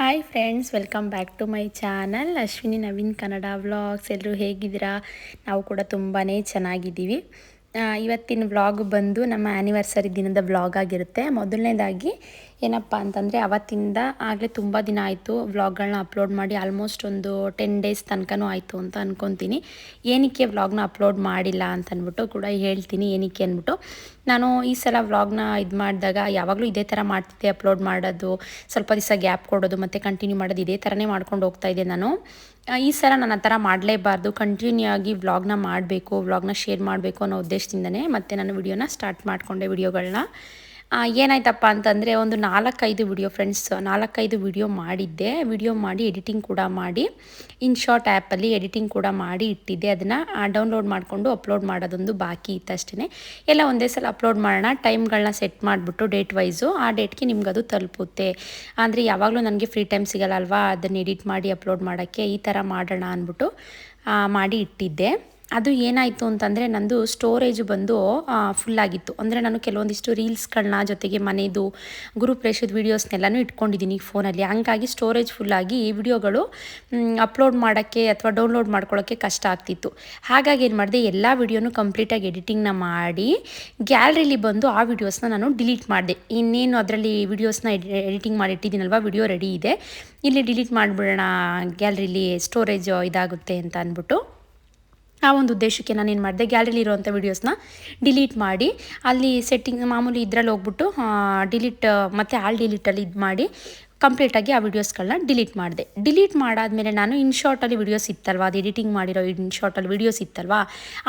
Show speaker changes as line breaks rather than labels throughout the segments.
Hi friends welcome back to my channel Ashwini Naveen Kannada vlogs ಎಲ್ಲರೂ ಹೇಗಿದ್ದೀರಾ? ನಾವು ಕೂಡ ತುಂಬಾ ಚೆನ್ನಾಗಿದ್ದೀವಿ. ಇವತ್ತಿನ ವ್ಲಾಗ್ ಬಂದು ನಮ್ಮ ಆ್ಯನಿವರ್ಸರಿ ದಿನದ ವ್ಲಾಗ್ ಆಗಿರುತ್ತೆ. ಮೊದಲನೇದಾಗಿ ಏನಪ್ಪ ಅಂತಂದರೆ ಅವತ್ತಿಂದ ಆಗಲೇ ತುಂಬ ದಿನ ಆಯಿತು ವ್ಲಾಗ್ಗಳನ್ನ ಅಪ್ಲೋಡ್ ಮಾಡಿ ಆಲ್ಮೋಸ್ಟ್ ಒಂದು ಟೆನ್ ಡೇಸ್ ತನಕನೂ ಆಯಿತು ಅಂತ ಅಂದ್ಕೊತೀನಿ ಏನಕ್ಕೆ ವ್ಲಾಗ್ನ ಅಪ್ಲೋಡ್ ಮಾಡಿಲ್ಲ ಅಂತ ಅಂದ್ಬಿಟ್ಟು ಕೂಡ ಹೇಳ್ತೀನಿ ಏನಕ್ಕೆ ಅಂದ್ಬಿಟ್ಟು ನಾನು ಈ ಸಲ ವ್ಲಾಗ್ನ ಇದು ಮಾಡಿದಾಗ ಯಾವಾಗಲೂ ಇದೇ ಥರ ಮಾಡ್ತಿದ್ದೆ ಅಪ್ಲೋಡ್ ಮಾಡೋದು, ಸ್ವಲ್ಪ ದಿವಸ ಗ್ಯಾಪ್ ಕೊಡೋದು ಮತ್ತು ಕಂಟಿನ್ಯೂ ಮಾಡೋದು ಇದೇ ಥರನೇ ಮಾಡ್ಕೊಂಡು ಹೋಗ್ತಾ ಇದ್ದೆ ನಾನು. ಈ ಸಲ ನಾನು ಆ ಥರ ಮಾಡಲೇಬಾರ್ದು ಕಂಟಿನ್ಯೂ ಆಗಿ ವ್ಲಾಗ್ನ ಮಾಡಬೇಕು, ವ್ಲಾಗ್ನ ಶೇರ್ ಮಾಡಬೇಕು ಅನ್ನೋ ಉದ್ದೇಶದಿಂದನೇ ಮತ್ತೆ ನಾನು ವಿಡಿಯೋನ ಸ್ಟಾರ್ಟ್ ಮಾಡಿಕೊಂಡೆ ವಿಡಿಯೋಗಳನ್ನ ಏನಾಯ್ತಪ್ಪ ಅಂತಂದರೆ ಒಂದು ನಾಲ್ಕೈದು ವಿಡಿಯೋ ಫ್ರೆಂಡ್ಸ್ ನಾಲ್ಕೈದು ವಿಡಿಯೋ ಮಾಡಿದ್ದೆ. ವಿಡಿಯೋ ಮಾಡಿ ಎಡಿಟಿಂಗ್ ಕೂಡ ಮಾಡಿ, ಇನ್ ಶಾರ್ಟ್ ಆ್ಯಪಲ್ಲಿ ಎಡಿಟಿಂಗ್ ಕೂಡ ಮಾಡಿ ಇಟ್ಟಿದ್ದೆ. ಅದನ್ನು ಡೌನ್ಲೋಡ್ ಮಾಡಿಕೊಂಡು ಅಪ್ಲೋಡ್ ಮಾಡೋದೊಂದು ಬಾಕಿ ಇತ್ತಷ್ಟೇ ಎಲ್ಲ ಒಂದೇ ಸಲ ಅಪ್ಲೋಡ್ ಮಾಡೋಣ ಟೈಮ್ಗಳನ್ನ ಸೆಟ್ ಮಾಡಿಬಿಟ್ಟು ಡೇಟ್ ವೈಸು ಆ ಡೇಟ್ಗೆ ನಿಮ್ಗೆ ಅದು ತಲುಪುತ್ತೆ. ಅಂದರೆ ಯಾವಾಗಲೂ ನನಗೆ ಫ್ರೀ ಟೈಮ್ ಸಿಗಲ್ಲ ಅಲ್ವಾ? ಅದನ್ನು ಎಡಿಟ್ ಮಾಡಿ ಅಪ್ಲೋಡ್ ಮಾಡೋಕ್ಕೆ ಈ ಥರ ಮಾಡೋಣ ಅಂದ್ಬಿಟ್ಟು ಮಾಡಿ ಇಟ್ಟಿದ್ದೆ. ಅದು ಏನಾಯಿತು ಅಂತಂದರೆ ನಂದು ಸ್ಟೋರೇಜ್ ಬಂದು ಫುಲ್ಲಾಗಿತ್ತು ಅಂದರೆ ನಾನು ಕೆಲವೊಂದಿಷ್ಟು ರೀಲ್ಸ್ಗಳನ್ನ ಜೊತೆಗೆ ಮನೆದು ಗುರುಪ್ರೇಷದ ವೀಡಿಯೋಸ್ನೆಲ್ಲನೂ ಇಟ್ಕೊಂಡಿದ್ದೀನಿ ಫೋನಲ್ಲಿ ಹಂಗಾಗಿ ಸ್ಟೋರೇಜ್ ಫುಲ್ಲಾಗಿ ವಿಡಿಯೋಗಳು ಅಪ್ಲೋಡ್ ಮಾಡೋಕ್ಕೆ ಅಥವಾ ಡೌನ್ಲೋಡ್ ಮಾಡ್ಕೊಳ್ಳೋಕ್ಕೆ ಕಷ್ಟ ಆಗ್ತಿತ್ತು. ಹಾಗಾಗಿ ಏನು ಮಾಡಿದೆ, ಎಲ್ಲ ವಿಡಿಯೋನು ಕಂಪ್ಲೀಟಾಗಿ ಎಡಿಟಿಂಗ್ನ ಮಾಡಿ ಗ್ಯಾಲ್ರಿಲಿ ಬಂದು ಆ ವಿಡಿಯೋಸ್ನ ನಾನು ಡಿಲೀಟ್ ಮಾಡಿದೆ. ಇನ್ನೇನು ಅದರಲ್ಲಿ ವಿಡಿಯೋಸ್ನ ಎಡಿಟಿಂಗ್ ಮಾಡಿ ಇಟ್ಟಿದ್ದೀನಲ್ವ ವಿಡಿಯೋ ರೆಡಿ ಇದೆ. ಇಲ್ಲಿ ಡಿಲೀಟ್ ಮಾಡಿಬಿಡೋಣ ಗ್ಯಾಲ್ರಿಲಿ ಸ್ಟೋರೇಜ್ ಇದಾಗುತ್ತೆ ಅಂತ ಅಂದ್ಬಿಟ್ಟು. ಆ ಒಂದು ಉದ್ದೇಶಕ್ಕೆ ನಾನು ಏನು ಮಾಡಿದೆ ಗ್ಯಾಲರಿಲಿ ಇರುವಂಥ ವೀಡಿಯೋಸ್ನ ಡಿಲೀಟ್ ಮಾಡಿ, ಅಲ್ಲಿ ಸೆಟ್ಟಿಂಗ್ ಮಾಮೂಲಿ ಇದ್ರಲ್ಲಿ ಹೋಗ್ಬಿಟ್ಟು ಡಿಲೀಟ್ ಮತ್ತು ಆಲ್ ಡಿಲೀಟಲ್ಲಿ ಇದು ಮಾಡಿ ಕಂಪ್ಲೀಟಾಗಿ ಆ ವಿಡಿಯೋಸ್ಗಳನ್ನ ಡಿಲೀಟ್ ಮಾಡಿದೆ. ಡಿಲೀಟ್ ಮಾಡಾದಮೇಲೆ ನಾನು ಇನ್ ಶಾರ್ಟಲ್ಲಿ ವೀಡಿಯೋಸ್ ಇತ್ತಲ್ವ? ಅದು ಎಡಿಟಿಂಗ್ ಮಾಡಿರೋ ಇನ್ ಶಾರ್ಟಲ್ಲಿ ವೀಡಿಯೋಸ್ ಇತ್ತಲ್ವ?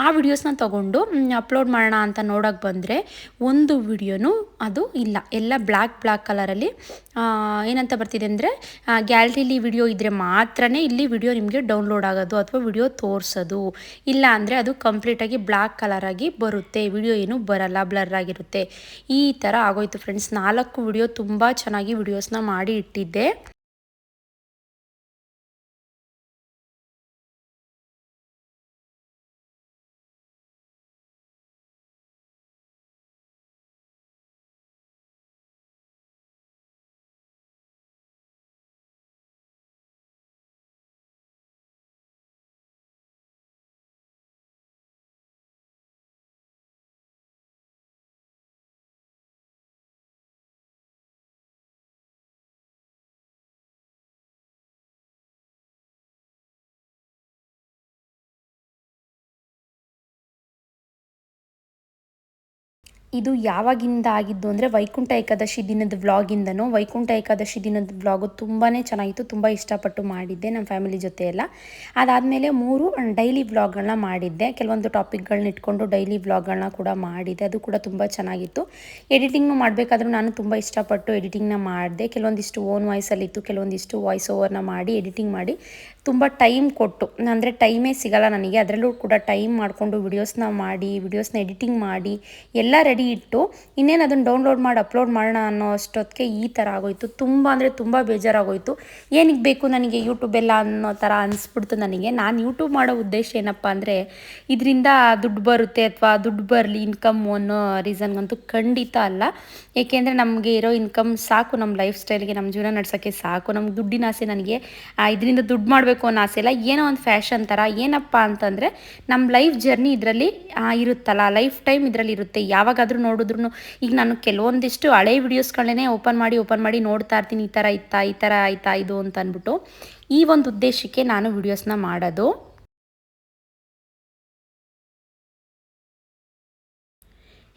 ಆ ವಿಡಿಯೋಸ್ನ ತೊಗೊಂಡು ಅಪ್ಲೋಡ್ ಮಾಡೋಣ ಅಂತ ನೋಡೋಕೆ ಬಂದರೆ ಒಂದು ವಿಡಿಯೋನೂ ಅದು ಇಲ್ಲ. ಎಲ್ಲ ಬ್ಲ್ಯಾಕ್ ಬ್ಲ್ಯಾಕ್ ಕಲರಲ್ಲಿ ಏನಂತ ಬರ್ತಿದೆ ಅಂದರೆ ಗ್ಯಾಲರಿಲಿ ವಿಡಿಯೋ ಇದ್ದರೆ ಮಾತ್ರನೇ ಇಲ್ಲಿ ವಿಡಿಯೋ ನಿಮಗೆ ಡೌನ್ಲೋಡ್ ಆಗೋದು ಅಥವಾ ವಿಡಿಯೋ ತೋರಿಸೋದು. ಇಲ್ಲ ಅಂದರೆ ಅದು ಕಂಪ್ಲೀಟಾಗಿ ಬ್ಲ್ಯಾಕ್ ಕಲರಾಗಿ ಬರುತ್ತೆ. ವಿಡಿಯೋ ಏನು ಬರಲ್ಲ ಬ್ಲರ್ ಆಗಿರುತ್ತೆ. ಈ ಥರ ಆಗೋಯ್ತು ಫ್ರೆಂಡ್ಸ್ ನಾಲ್ಕು ವಿಡಿಯೋ ತುಂಬ ಚೆನ್ನಾಗಿ ವಿಡಿಯೋಸ್ನ ಮಾಡಿ ಇಟ್ಟಿದ್ದೆ. ಇದು ಯಾವಾಗಿಂದ ಆಗಿದ್ದು ಅಂದರೆ ವೈಕುಂಠ ಏಕಾದಶಿ ದಿನದ ವ್ಲಾಗಿಂದನೂ ವೈಕುಂಠ ಏಕಾದಶಿ ದಿನದ ವ್ಲಾಗು ತುಂಬಾ ಚೆನ್ನಾಗಿತ್ತು, ತುಂಬ ಇಷ್ಟಪಟ್ಟು ಮಾಡಿದ್ದೆ ನಮ್ಮ ಫ್ಯಾಮಿಲಿ ಜೊತೆ ಎಲ್ಲ ಅದಾದಮೇಲೆ ಮೂರು ಡೈಲಿ ವ್ಲಾಗ್ಗಳನ್ನ ಮಾಡಿದ್ದೆ. ಕೆಲವೊಂದು ಟಾಪಿಕ್ಗಳನ್ನ ಇಟ್ಕೊಂಡು ಡೈಲಿ ವ್ಲಾಗ್ಗಳನ್ನ ಕೂಡ ಮಾಡಿದ್ದೆ. ಅದು ಕೂಡ ತುಂಬ ಚೆನ್ನಾಗಿತ್ತು. ಎಡಿಟಿಂಗ್ನು ಮಾಡಬೇಕಾದ್ರೂ ನಾನು ತುಂಬ ಇಷ್ಟಪಟ್ಟು ಎಡಿಟಿಂಗ್ನ ಮಾಡಿದೆ. ಕೆಲವೊಂದಿಷ್ಟು ಓನ್ ವಾಯ್ಸಲ್ಲಿತ್ತು ಕೆಲವೊಂದಿಷ್ಟು ವಾಯ್ಸ್ ಓವರ್ನ ಮಾಡಿ ಎಡಿಟಿಂಗ್ ಮಾಡಿ. ತುಂಬ ಟೈಮ್ ಕೊಟ್ಟು ಅಂದರೆ ಟೈಮೇ ಸಿಗಲ್ಲ ನನಗೆ. ಅದರಲ್ಲೂ ಕೂಡ ಟೈಮ್ ಮಾಡಿಕೊಂಡು ವಿಡಿಯೋಸ್ನ ಮಾಡಿ ವಿಡಿಯೋಸ್ನ ಎಡಿಟಿಂಗ್ ಮಾಡಿ, ಎಲ್ಲ ರೆಡಿ ಇಟ್ಟು, ಇನ್ನೇನು ಅದನ್ನು ಡೌನ್ಲೋಡ್ ಮಾಡಿ ಅಪ್ಲೋಡ್ ಮಾಡೋಣ ಅನ್ನೋ ಅಷ್ಟೊತ್ತಿಗೆ ಈ ಥರ ಆಗೋಯಿತು. ತುಂಬ ಅಂದರೆ ತುಂಬ ಬೇಜಾರಾಗೋಯಿತು. ಏನಕ್ಕೆ ಬೇಕು ನನಗೆ ಯೂಟ್ಯೂಬ್ ಎಲ್ಲ ಅನ್ನೋ ಥರ ಅನಿಸ್ಬಿಡ್ತು ನನಗೆ. ನಾನು ಯೂಟ್ಯೂಬ್ ಮಾಡೋ ಉದ್ದೇಶ ಏನಪ್ಪ ಅಂದರೆ, ಇದರಿಂದ ದುಡ್ಡು ಬರುತ್ತೆ ಅಥವಾ ದುಡ್ಡು ಬರಲಿ ಇನ್ಕಮ್ ಅನ್ನೋ ರೀಸನ್ಗಂತೂ ಖಂಡಿತ ಅಲ್ಲ. ಏಕೆಂದರೆ ನಮಗೆ ಇರೋ ಇನ್ಕಮ್ ಸಾಕು ನಮ್ಮ ಲೈಫ್ ಸ್ಟೈಲ್ಗೆ ನಮ್ಮ ಜೀವನ ನಡೆಸೋಕ್ಕೆ ಸಾಕು. ನಮ್ಗೆ ದುಡ್ಡಿನ ಆಸೆ ನನಗೆ ಇದರಿಂದ ದುಡ್ಡು ಮಾಡಬೇಕು ಅನ್ನೋ ಆಸೆ ಇಲ್ಲ. ಏನೋ ಒಂದು ಫ್ಯಾಷನ್ ಥರ ಏನಪ್ಪ ಅಂತಂದರೆ ನಮ್ಮ ಲೈಫ್ ಜರ್ನಿ ಇದರಲ್ಲಿ ಇರುತ್ತಲ್ಲ, ಲೈಫ್ ಟೈಮ್ ಇದರಲ್ಲಿ ಇರುತ್ತೆ. ಯಾವಾಗಾದರೂ ನೋಡಿದ್ರು ಈಗ ನಾನು ಕೆಲವೊಂದಿಷ್ಟು ಹಳೆ ವೀಡಿಯೋಸ್ಗಳನ್ನೇ ಓಪನ್ ಮಾಡಿ ಓಪನ್ ಮಾಡಿ ನೋಡ್ತಾ ಇರ್ತೀನಿ, ಈ ಥರ ಇತ್ತಾ, ಈ ಥರ ಆಯ್ತಾ, ಇದು ಅಂತ ಅಂದ್ಬಿಟ್ಟು ಈ ಒಂದು ಉದ್ದೇಶಕ್ಕೆ ನಾನು ವಿಡಿಯೋಸ್ನ ಮಾಡೋದು.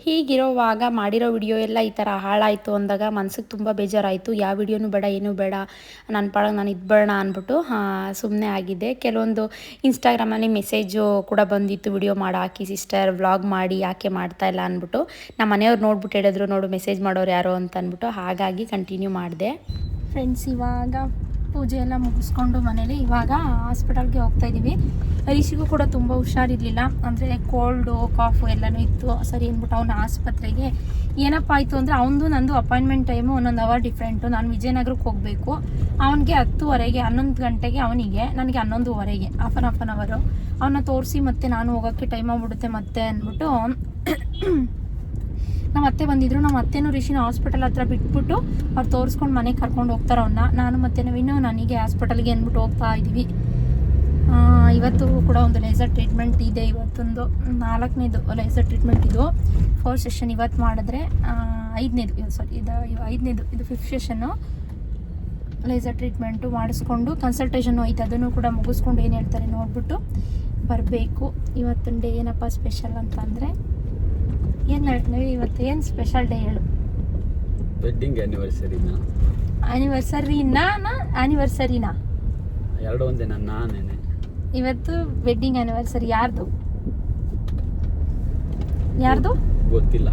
ಹೀಗಿರೋವಾಗ ಮಾಡಿರೋ ವಿಡಿಯೋ ಎಲ್ಲ ಈ ಥರ ಹಾಳಾಯಿತು ಅಂದಾಗ ಮನ್ಸಿಗೆ ತುಂಬ ಬೇಜಾರಾಯಿತು. ಯಾವ ವಿಡಿಯೋನು ಬೇಡ, ಏನೂ ಬೇಡ, ನನ್ನ ಪಾಡ ನಾನು ಇದು ಬೇಡ ಅಂದ್ಬಿಟ್ಟು ಸುಮ್ಮನೆ ಆಗಿದ್ದೆ. ಕೆಲವೊಂದು ಇನ್ಸ್ಟಾಗ್ರಾಮಲ್ಲಿ ಮೆಸೇಜು ಕೂಡ ಬಂದಿತ್ತು, ವಿಡಿಯೋ ಮಾಡಿ ಹಾಕಿ ಸಿಸ್ಟರ್ ವ್ಲಾಗ್ ಮಾಡಿ, ಯಾಕೆ ಮಾಡ್ತಾ ಇಲ್ಲ? ಅಂದ್ಬಿಟ್ಟು. ನಮ್ಮ ಮನೆಯವ್ರು ನೋಡ್ಬಿಟ್ಟು ಹೇಳಿದ್ರು, ನೋಡು ಮೆಸೇಜ್ ಮಾಡೋರು ಯಾರೋ? ಅಂತ ಅಂದ್ಬಿಟ್ಟು. ಹಾಗಾಗಿ ಕಂಟಿನ್ಯೂ ಮಾಡಿದೆ. ಫ್ರೆಂಡ್ಸ್ ಇವಾಗ ಪೂಜೆ ಎಲ್ಲ ಮುಗಿಸ್ಕೊಂಡು ಮನೇಲಿ ಇವಾಗ ಹಾಸ್ಪಿಟಲ್ಗೆ ಹೋಗ್ತಾ ಇದ್ದೀವಿ ಹರೀಶಿಗೂ ಕೂಡ ತುಂಬ ಹುಷಾರಿರಲಿಲ್ಲ. ಅಂದರೆ ಕೋಲ್ಡು ಕಾಫು ಎಲ್ಲನೂ ಇತ್ತು. ಸರಿ ಅಂದ್ಬಿಟ್ಟು ಅವನ ಆಸ್ಪತ್ರೆಗೆ. ಏನಪ್ಪ ಆಯಿತು ಅಂದರೆ ಅವನದು ನಂದು ಅಪಾಯಿಂಟ್ಮೆಂಟ್ ಟೈಮು ಒಂದೊಂದು ಅವರ್ ಡಿಫ್ರೆಂಟು ನಾನು ವಿಜಯನಗರಕ್ಕೆ ಹೋಗಬೇಕು. ಅವನಿಗೆ ಹತ್ತುವರೆಗೆ, ಹನ್ನೊಂದು ಗಂಟೆಗೆ ಅವನಿಗೆ, ನನಗೆ ಹನ್ನೊಂದುವರೆಗೆ ಹಾಫ್ ಆನ್ ಹಾಫ್ ಆನ್ ಅವರು ಅವನ್ನ ತೋರಿಸಿ ಮತ್ತೆ ನಾನು ಹೋಗೋಕ್ಕೆ ಟೈಮ್ ಆಗ್ಬಿಡುತ್ತೆ ಮತ್ತೆ ಅಂದ್ಬಿಟ್ಟು
ನಮ್ಮ ಅತ್ತೆ ಬಂದಿದ್ರು, ನಮ್ಮ ಅತ್ತೆನೂ ರಿಷಿನ ಹಾಸ್ಪಿಟಲ್ ಹತ್ರ ಬಿಟ್ಬಿಟ್ಟು ಅವ್ರು ತೋರಿಸ್ಕೊಂಡು ಮನೆಗೆ ಕರ್ಕೊಂಡು ಹೋಗ್ತಾರೆ ಅವನ್ನ ನಾನು ಮತ್ತೆ ಇನ್ನೂ ನನಗೆ ಹಾಸ್ಪಿಟಲ್ಗೆ ಅಂದ್ಬಿಟ್ಟು ಹೋಗ್ತಾ ಇದ್ದೀವಿ ಇವತ್ತು ಕೂಡ ಒಂದು ಲೇಸರ್ ಟ್ರೀಟ್ಮೆಂಟ್ ಇದೆ. ಇವತ್ತೊಂದು ನಾಲ್ಕನೇದು ಲೇಸರ್ ಟ್ರೀಟ್ಮೆಂಟ್ ಇದು. ಫೋರ್ ಸೆಷನ್ ಇವತ್ತು ಮಾಡಿದ್ರೆ ಐದನೇದು ಸಾರಿ ಇದು ಐದನೇದು, ಇದು ಫಿಫ್ತ್ ಸೆಷನ್ನು ಲೇಸರ್ ಟ್ರೀಟ್ಮೆಂಟು ಮಾಡಿಸ್ಕೊಂಡು ಕನ್ಸಲ್ಟೇಷನ್ ಐತೆ. ಅದನ್ನು ಕೂಡ ಮುಗಿಸ್ಕೊಂಡು ಏನು ಹೇಳ್ತಾರೆ ನೋಡ್ಬಿಟ್ಟು ಬರಬೇಕು. ಇವತ್ತಿನ ಡೇ ಏನಪ್ಪ ಸ್ಪೆಷಲ್ ಅಂತಂದರೆ ಏನು ಇವತ್ತು? ಏನು ಸ್ಪೆಷಲ್ ಡೇ ಹೇಳು?
ವೆಡ್ಡಿಂಗ್ ಆ್ಯನಿವರ್ಸರಿನ
ಆ್ಯನಿವರ್ಸರಿನಾ ಆ್ಯನಿವರ್ಸರಿನಾ
ಎರಡು ಒಂದೇ ನನ್ನ ನಾನೇನೆ.
ಇವತ್ತು ವೆಡ್ಡಿಂಗ್ ಆ್ಯನಿವರ್ಸರಿ ಯಾರ್ದು? ಯಾರ್ದು?
ಗೊತ್ತಿಲ್ಲ.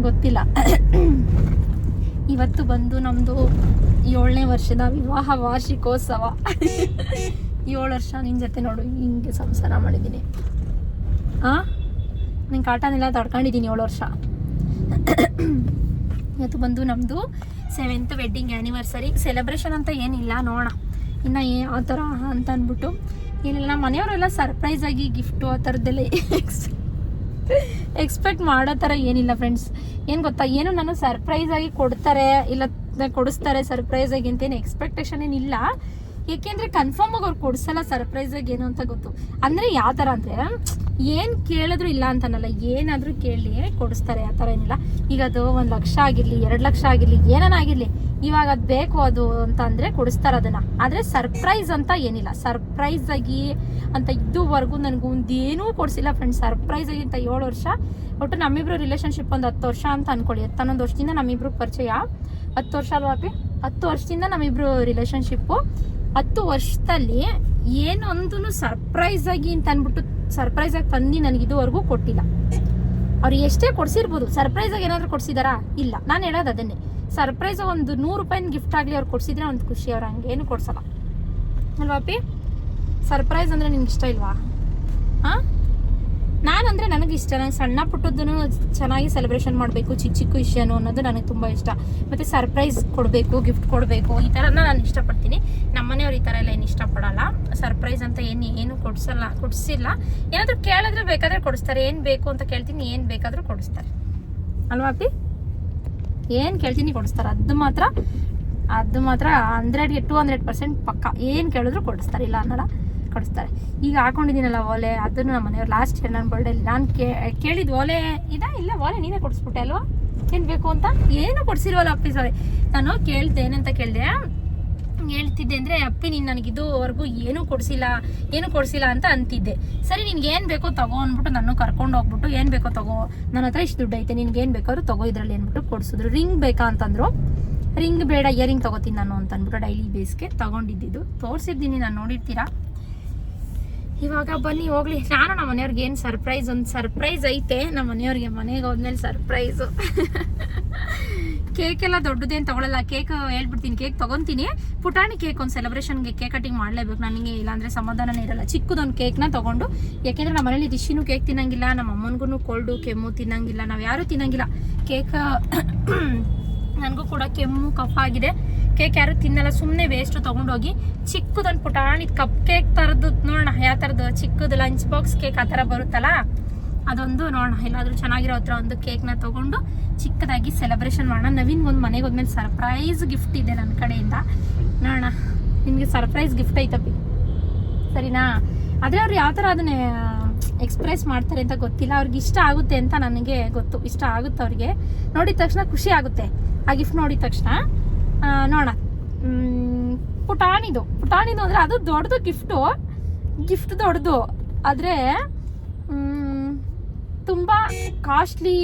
ಗೊತ್ತಿಲ್ಲ. ಇವತ್ತು ಬಂದು ನಮ್ಮದು ಏಳನೇ ವರ್ಷದ ವಿವಾಹ ವಾರ್ಷಿಕೋತ್ಸವ. ಏಳು ವರ್ಷ ನಿನ್ನ ಜೊತೆ ನೋಡು ಹಿಂಗೆ ಸಂಸಾರ ಮಾಡಿದ್ದೀನಿ. ಹಾಂ ನಿನ್ನ ಕಾಟನೆಲ್ಲ ತಡ್ಕೊಂಡಿದ್ದೀನಿ ಏಳು ವರ್ಷ. ಇವತ್ತು ಬಂದು ನಮ್ಮದು ಸೆವೆಂತ್ ವೆಡ್ಡಿಂಗ್ ಆ್ಯನಿವರ್ಸರಿ ಸೆಲೆಬ್ರೇಷನ್ ಅಂತ ಏನಿಲ್ಲ, ನೋಡೋಣ. ಇನ್ನು ಏ ಆ ಥರ ಅಂತ ಅಂದ್ಬಿಟ್ಟು ಏನಿಲ್ಲ, ನಮ್ಮ ಮನೆಯವರೆಲ್ಲ ಸರ್ಪ್ರೈಸ್ ಆಗಿ ಗಿಫ್ಟು ಆ ಥರದ್ದೆಲ್ಲ ಎಕ್ಸ್ ಎಕ್ಸ್ಪೆಕ್ಟ್ ಮಾಡೋ ಥರ ಏನಿಲ್ಲ ಫ್ರೆಂಡ್ಸ್ ಏನು ಗೊತ್ತಾ? ಏನು ನಾನು ಸರ್ಪ್ರೈಸ್ ಆಗಿ ಕೊಡ್ತಾರೆ, ಇಲ್ಲ ಕೊಡಿಸ್ತಾರೆ ಸರ್ಪ್ರೈಸ್ ಆಗಿ ಅಂತೇನು ಎಕ್ಸ್ಪೆಕ್ಟೇಷನ್ ಏನಿಲ್ಲ ಏಕೆಂದರೆ ಕನ್ಫರ್ಮ್ ಆಗಿ ಅವ್ರು ಕೊಡಿಸಲ್ಲ ಸರ್ಪ್ರೈಸ್ ಆಗಿ ಏನು ಅಂತ ಗೊತ್ತು. ಅಂದ್ರೆ ಯಾವ ಥರ ಅಂದ್ರೆ ಏನು ಕೇಳಿದ್ರು ಇಲ್ಲ ಅಂತನಲ್ಲ, ಏನಾದರೂ ಕೇಳಿ ಕೊಡಿಸ್ತಾರೆ, ಆ ಥರ ಏನಿಲ್ಲ. ಈಗ ಅದು ಒಂದು ಲಕ್ಷ ಆಗಿರಲಿ, ಎರಡು ಲಕ್ಷ ಆಗಿರಲಿ ಆಗಿರಲಿ, ಇವಾಗ ಅದು ಬೇಕು ಅದು ಅಂತ ಅಂದರೆ ಕೊಡಿಸ್ತಾರೆ ಅದನ್ನ. ಆದರೆ ಸರ್ಪ್ರೈಸ್ ಅಂತ ಏನಿಲ್ಲ. ಸರ್ಪ್ರೈಸ್ ಆಗಿ ಅಂತ ಇದುವರೆಗೂ ನನಗೆ ಒಂದೇನೂ ಕೊಡಿಸಿಲ್ಲ ಫ್ರೆಂಡ್ಸ್. ಸರ್ಪ್ರೈಸ್ ಆಗಿ ಅಂತ ಏಳು ವರ್ಷ, ಒಟ್ಟು ನಮ್ಮಿಬ್ರು ರಿಲೇಶನ್ಶಿಪ್ ಒಂದು ಹತ್ತು ವರ್ಷ ಅಂತ ಅನ್ಕೊಳ್ಳಿ. ಹತ್ತನ್ನೊಂದು ವರ್ಷದಿಂದ ನಮ್ಮಿಬ್ರು ಪರಿಚಯ. ಹತ್ತು ವರ್ಷ ಅಲ್ವಾ ಅಪ್ಪಿ? ಹತ್ತು ವರ್ಷದಿಂದ ನಮ್ಮಿಬ್ರು ರಿಲೇಶನ್ಶಿಪ್ಪು. ಹತ್ತು ವರ್ಷದಲ್ಲಿ ಏನೊಂದು ಸರ್ಪ್ರೈಸ್ ಆಗಿ ಅಂತ ಅಂದ್ಬಿಟ್ಟು ಸರ್ಪ್ರೈಸ್ ಆಗಿ ತಂದು ನನಗೆ ಇದುವರೆಗೂ ಕೊಟ್ಟಿಲ್ಲ. ಅವ್ರು ಎಷ್ಟೇ ಕೊಡಿಸಿರ್ಬೋದು, ಸರ್ಪ್ರೈಸ್ ಆಗಿ ಏನಾದರೂ ಕೊಡಿಸಿದಾರಾ? ಇಲ್ಲ. ನಾನು ಹೇಳೋದು ಅದನ್ನೇ. ಸರ್ಪ್ರೈಸ್ ಒಂದು ನೂರು ರೂಪಾಯಿನ ಗಿಫ್ಟ್ ಆಗಲಿ ಅವ್ರು ಕೊಡಿಸಿದ್ರೆ ಒಂದು ಖುಷಿ, ಅವ್ರು ಹಂಗೇನು ಕೊಡ್ಸಲ್ಲ. ಅಲ್ವಾ ಅಪ್ಪಿ? ಸರ್ಪ್ರೈಸ್ ಅಂದರೆ ನಿನ್ಗೆ ಇಷ್ಟ ಇಲ್ವಾ? ಹಾಂ? ನಾನಂದರೆ ನನಗೆ ಇಷ್ಟ. ನಂಗೆ ಸಣ್ಣ ಪುಟ್ಟದ್ದು ಚೆನ್ನಾಗಿ ಸೆಲೆಬ್ರೇಷನ್ ಮಾಡಬೇಕು, ಚಿಕ್ಕ ಚಿಕ್ಕ ವಿಷಯ ಅನ್ನೋದು ನನಗೆ ತುಂಬ ಇಷ್ಟ. ಮತ್ತು ಸರ್ಪ್ರೈಸ್ ಕೊಡಬೇಕು ಗಿಫ್ಟ್ ಕೊಡಬೇಕು, ಈ ಥರನ ನಾನು ಇಷ್ಟಪಡ್ತೀನಿ. ನಮ್ಮನೆಯವ್ರು ಈ ಥರ ಎಲ್ಲ ಏನು ಇಷ್ಟಪಡಲ್ಲ. ಸರ್ಪ್ರೈಸ್ ಅಂತ ಏನು ಏನು ಕೊಡ್ಸಲ್ಲ, ಕೊಡಿಸಿಲ್ಲ. ಏನಾದರೂ ಕೇಳಿದ್ರೆ ಬೇಕಾದರೆ ಕೊಡಿಸ್ತಾರೆ. ಏನು ಬೇಕು ಅಂತ ಕೇಳ್ತೀನಿ, ಏನು ಬೇಕಾದರೂ ಕೊಡಿಸ್ತಾರೆ. ಅಲ್ವಾ ಅಪ್ಪಿ? ಏನು ಕೇಳ್ತೀನಿ ಕೊಡಿಸ್ತಾರೆ. ಅದು ಮಾತ್ರ ಅದು ಮಾತ್ರ ಹಂಡ್ರೆಡ್ಗೆ ಟು ಹಂಡ್ರೆಡ್ ಪರ್ಸೆಂಟ್ ಪಕ್ಕ. ಏನು ಕೇಳಿದ್ರು ಕೊಡಿಸ್ತಾರೆ. ಇಲ್ಲ ಅನ್ನಲ್ಲ. ಕೊಡಿಸ್ತಾರೆ ಈಗ ಹಾಕೊಂಡಿದ್ದೀನಲ್ಲ ಓಲೆ ಅದನ್ನು ನಮ್ಮ ಮನೆಯವ್ರು ಲಾಸ್ಟ್ ಇಯರ್ ನನ್ನ ಬರ್ಡೇಲಿ ನಾನು ಕೇಳಿದ್ದು ಓಲೆ ಇದಾ? ಇಲ್ಲ ಓಲೆ ನೀನೇ ಕೊಡಿಸ್ಬಿಟ್ಟೆ ಅಲ್ವಾ? ಏನು ಬೇಕು ಅಂತ? ಏನು ಕೊಡಿಸಿಲ್ವಲ್ಲ ಅಪ್ಪಿ ಸಾರಿ. ನಾನು ಕೇಳ್ದೆ ಏನಂತ ಕೇಳಿದೆ. ಹೇಳ್ತಿದ್ದೆ ಅಂದರೆ, ಅಪ್ಪಿ, ನೀನು ನನಗೆ ಇದುವರೆಗೂ ಏನೂ ಕೊಡಿಸಿಲ್ಲ ಏನೂ ಕೊಡಿಸಿಲ್ಲ ಅಂತ ಅಂತಿದ್ದೆ. ಸರಿ, ನಿನ್ಗೆ ಏನು ಬೇಕೋ ತಗೋ ಅಂದ್ಬಿಟ್ಟು ನಾನು ಕರ್ಕೊಂಡು ಹೋಗ್ಬಿಟ್ಟು, ಏನು ಬೇಕೋ ತಗೋ. ನನ್ನ ಹತ್ರ ಇಷ್ಟು ದುಡ್ಡು ಐತೆ, ನಿನ್ಗೆ ಏನು ಬೇಕಾದ್ರೂ ತಗೋ, ಇದರಲ್ಲಿ ಅಂದ್ಬಿಟ್ಟು ಕೊಡಿಸಿದ್ರು. ರಿಂಗ್ ಬೇಕಾ? ಅಂತಂದ್ರು. ರಿಂಗ್ ಬೇಡ, ಇಯರಿಂಗ್ ತಗೋತೀನಿ ನಾನು ಅಂತ ಅಂದ್ಬಿಟ್ಟು ಡೈಲಿ ಬೇಸ್ಗೆ ತಗೊಂಡಿದ್ದು ತೋರಿಸಿದ್ದೀನಿ ನಾನು ನೋಡಿರ್ತೀರಾ? ಇವಾಗ ಬನ್ನಿ, ಹೋಗ್ಲಿ. ನಾನು ನಮ್ಮ ಮನೆಯವ್ರಿಗೆ ಏನು ಸರ್ಪ್ರೈಸ್ ಒಂದು ಸರ್ಪ್ರೈಸ್ ಐತೆ. ನಮ್ಮ ಮನೆಯವ್ರಿಗೆ ಮನೆಗೆ ಹೋದ್ಮೇಲೆ ಸರ್ಪ್ರೈಸು ಕೇಕ್ ಎಲ್ಲ ದೊಡ್ಡದೇನು ತಗೊಳಲ್ಲ. ಕೇಕ್ ಹೇಳ್ಬಿಡ್ತೀನಿ ಕೇಕ್ ತಗೊಂತೀನಿ. ಪುಟಾಣಿ ಕೇಕ್ ಒಂದು ಸೆಲೆಬ್ರೇಷನ್ಗೆ ಕೇಕ್ ಕಟಿಂಗ್ ಮಾಡಲೇಬೇಕು. ನನಗೆ ಇಲ್ಲಾಂದ್ರೆ ಸಮಾಧಾನನೇ ಇರಲ್ಲ. ಚಿಕ್ಕದೊಂದು ಕೇಕ್ನ ತಗೊಂಡು, ಯಾಕೆಂದ್ರೆ ನಮ್ಮ ಮನೇಲಿ ದಿಶಿನೂ ಕೇಕ್ ತಿನ್ನಂಗಿಲ್ಲ, ನಮ್ಮ ಅಮ್ಮನಿಗೂ ಕೋಲ್ಡು ಕೆಮ್ಮು ತಿನ್ನಂಗಿಲ್ಲ, ನಾವು ಯಾರೂ ತಿನ್ನಂಗಿಲ್ಲ. ಕೇಕ್ ನನಗೂ ಕೂಡ ಕೆಮ್ಮು, ಕಫ ಆಗಿದೆ. ಕೇಕ್ ಯಾರು ತಿನ್ನಲ್ಲ ಸುಮ್ಮನೆ ವೇಸ್ಟ್ ತೊಗೊಂಡೋಗಿ ಚಿಕ್ಕದೊಂದು ಪುಟಾಣಿ ಕಪ್ ಕೇಕ್ ಥರದ್ದು ನೋಡೋಣ, ಯಾವ ಥರದ್ದು ಚಿಕ್ಕದು ಲಂಚ್ ಬಾಕ್ಸ್ ಕೇಕ್ ಆ ಥರ ಬರುತ್ತಲ್ಲ? ಅದೊಂದು ನೋಡೋಣ. ಎಲ್ಲಾದರೂ ಚೆನ್ನಾಗಿರೋ ಹತ್ರ ಒಂದು ಕೇಕ್ನ ತೊಗೊಂಡು ಚಿಕ್ಕದಾಗಿ ಸೆಲೆಬ್ರೇಷನ್ ಮಾಡೋಣ. ನವೀನ್ ಒಂದು ಮನೆಗೆ ಹೋದ್ಮೇಲೆ ಸರ್ಪ್ರೈಸ್ ಗಿಫ್ಟ್ ಇದೆ ನನ್ನ ಕಡೆಯಿಂದ. ನೋಡೋಣ. ನಿಮಗೆ ಸರ್ಪ್ರೈಸ್ ಗಿಫ್ಟ್ ಐತಪ್ಪಿ. ಸರಿನಾ? ಆದರೆ ಅವ್ರು ಯಾವ ಥರ ಅದನ್ನೇ ಎಕ್ಸ್ಪ್ರೆಸ್ ಮಾಡ್ತಾರೆ ಅಂತ ಗೊತ್ತಿಲ್ಲ. ಅವ್ರಿಗೆ ಇಷ್ಟ ಆಗುತ್ತೆ ಅಂತ ನನಗೆ ಗೊತ್ತು. ಇಷ್ಟ ಆಗುತ್ತೆ ಅವ್ರಿಗೆ. ನೋಡಿದ ತಕ್ಷಣ ಖುಷಿ ಆಗುತ್ತೆ. ಆ ಗಿಫ್ಟ್ ನೋಡಿದ ತಕ್ಷಣ ನೋಡ ನೋಡೋಣ. ಪುಟಾಣಿದು. ಪುಟಾಣಿದು ಅಂದರೆ ಅದು ದೊಡ್ಡದು ಗಿಫ್ಟು ಗಿಫ್ಟ್ ದೊಡ್ಡದು. ಆದರೆ ತುಂಬ ಕಾಸ್ಟ್ಲಿ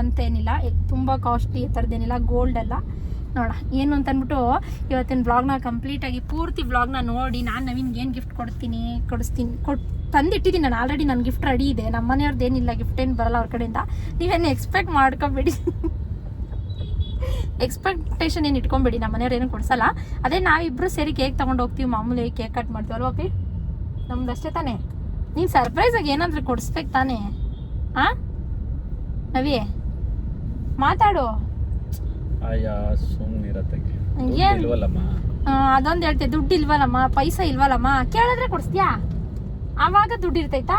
ಅಂತೇನಿಲ್ಲ ತುಂಬ ಕಾಸ್ಟ್ಲಿ ಈ ಥರದ್ದೇನಿಲ್ಲ ಗೋಲ್ಡ್ ಅಲ್ಲ. ನೋಡ ಏನು ಅಂತ ಅಂದ್ಬಿಟ್ಟು ಇವತ್ತಿನ ಬ್ಲಾಗ್ನ ಕಂಪ್ಲೀಟಾಗಿ ಪೂರ್ತಿ ಬ್ಲಾಗ್ನ ನೋಡಿ ನಾನು ನವೀನ್ಗೆ ಏನು ಗಿಫ್ಟ್ ಕೊಡ್ತೀನಿ, ಕೊಡಿಸ್ತೀನಿ ಕೊಟ್ ತಂದಿಟ್ಟಿದ್ದೀನಿ ನಾನು. ಆಲ್ರೆಡಿ ನನ್ನ ಗಿಫ್ಟ್ ರೆಡಿ ಇದೆ. ನಮ್ಮ ಮನೆಯವ್ರದ್ದು ಏನಿಲ್ಲ ಗಿಫ್ಟ್ ಏನು ಬರಲ್ಲ ಅವ್ರ ಕಡೆಯಿಂದ. ನೀವೇನು ಎಕ್ಸ್ಪೆಕ್ಟ್ ಮಾಡ್ಕೊಬೇಡಿ. ಎಕ್ಸ್ಪೆಕ್ಟೇಷನ್ ಏನು ಇಟ್ಕೊಂಬೇಡಿ ನಮ್ಮ ಮನೆಯವ್ರು ಏನು ಕೊಡ್ಸಲ್ಲ. ಅದೇ ನಾವಿಬ್ಬರು ಸೇರಿ ಕೇಕ್ ತೊಗೊಂಡು ಹೋಗ್ತೀವಿ ಮಾಮೂಲಿ ಕೇಕ್ ಕಟ್ ಮಾಡ್ತೀವಿ ಅಲ್ವಾ ಪಿ ನಮ್ದು ಅಷ್ಟೇ ತಾನೇ. ನೀನು ಸರ್ಪ್ರೈಸಾಗಿ ಏನಾದರೂ ಕೊಡಿಸ್ಬೇಕು ತಾನೇ? ಹಾಂ ನವಿ ಮಾತಾಡು. ಅದೊಂದು ಹೇಳ್ತೆ ದುಡ್ಡು ಇಲ್ವಲ್ಲಮ್ಮ ಪೈಸಾ ಇಲ್ವಲ್ಲಮ್ಮ? ಕೇಳಿದ್ರೆ ಕೊಡಿಸ್ತೀಯಾ? ಆವಾಗ ದುಡ್ಡು ಇರ್ತೈತಾ?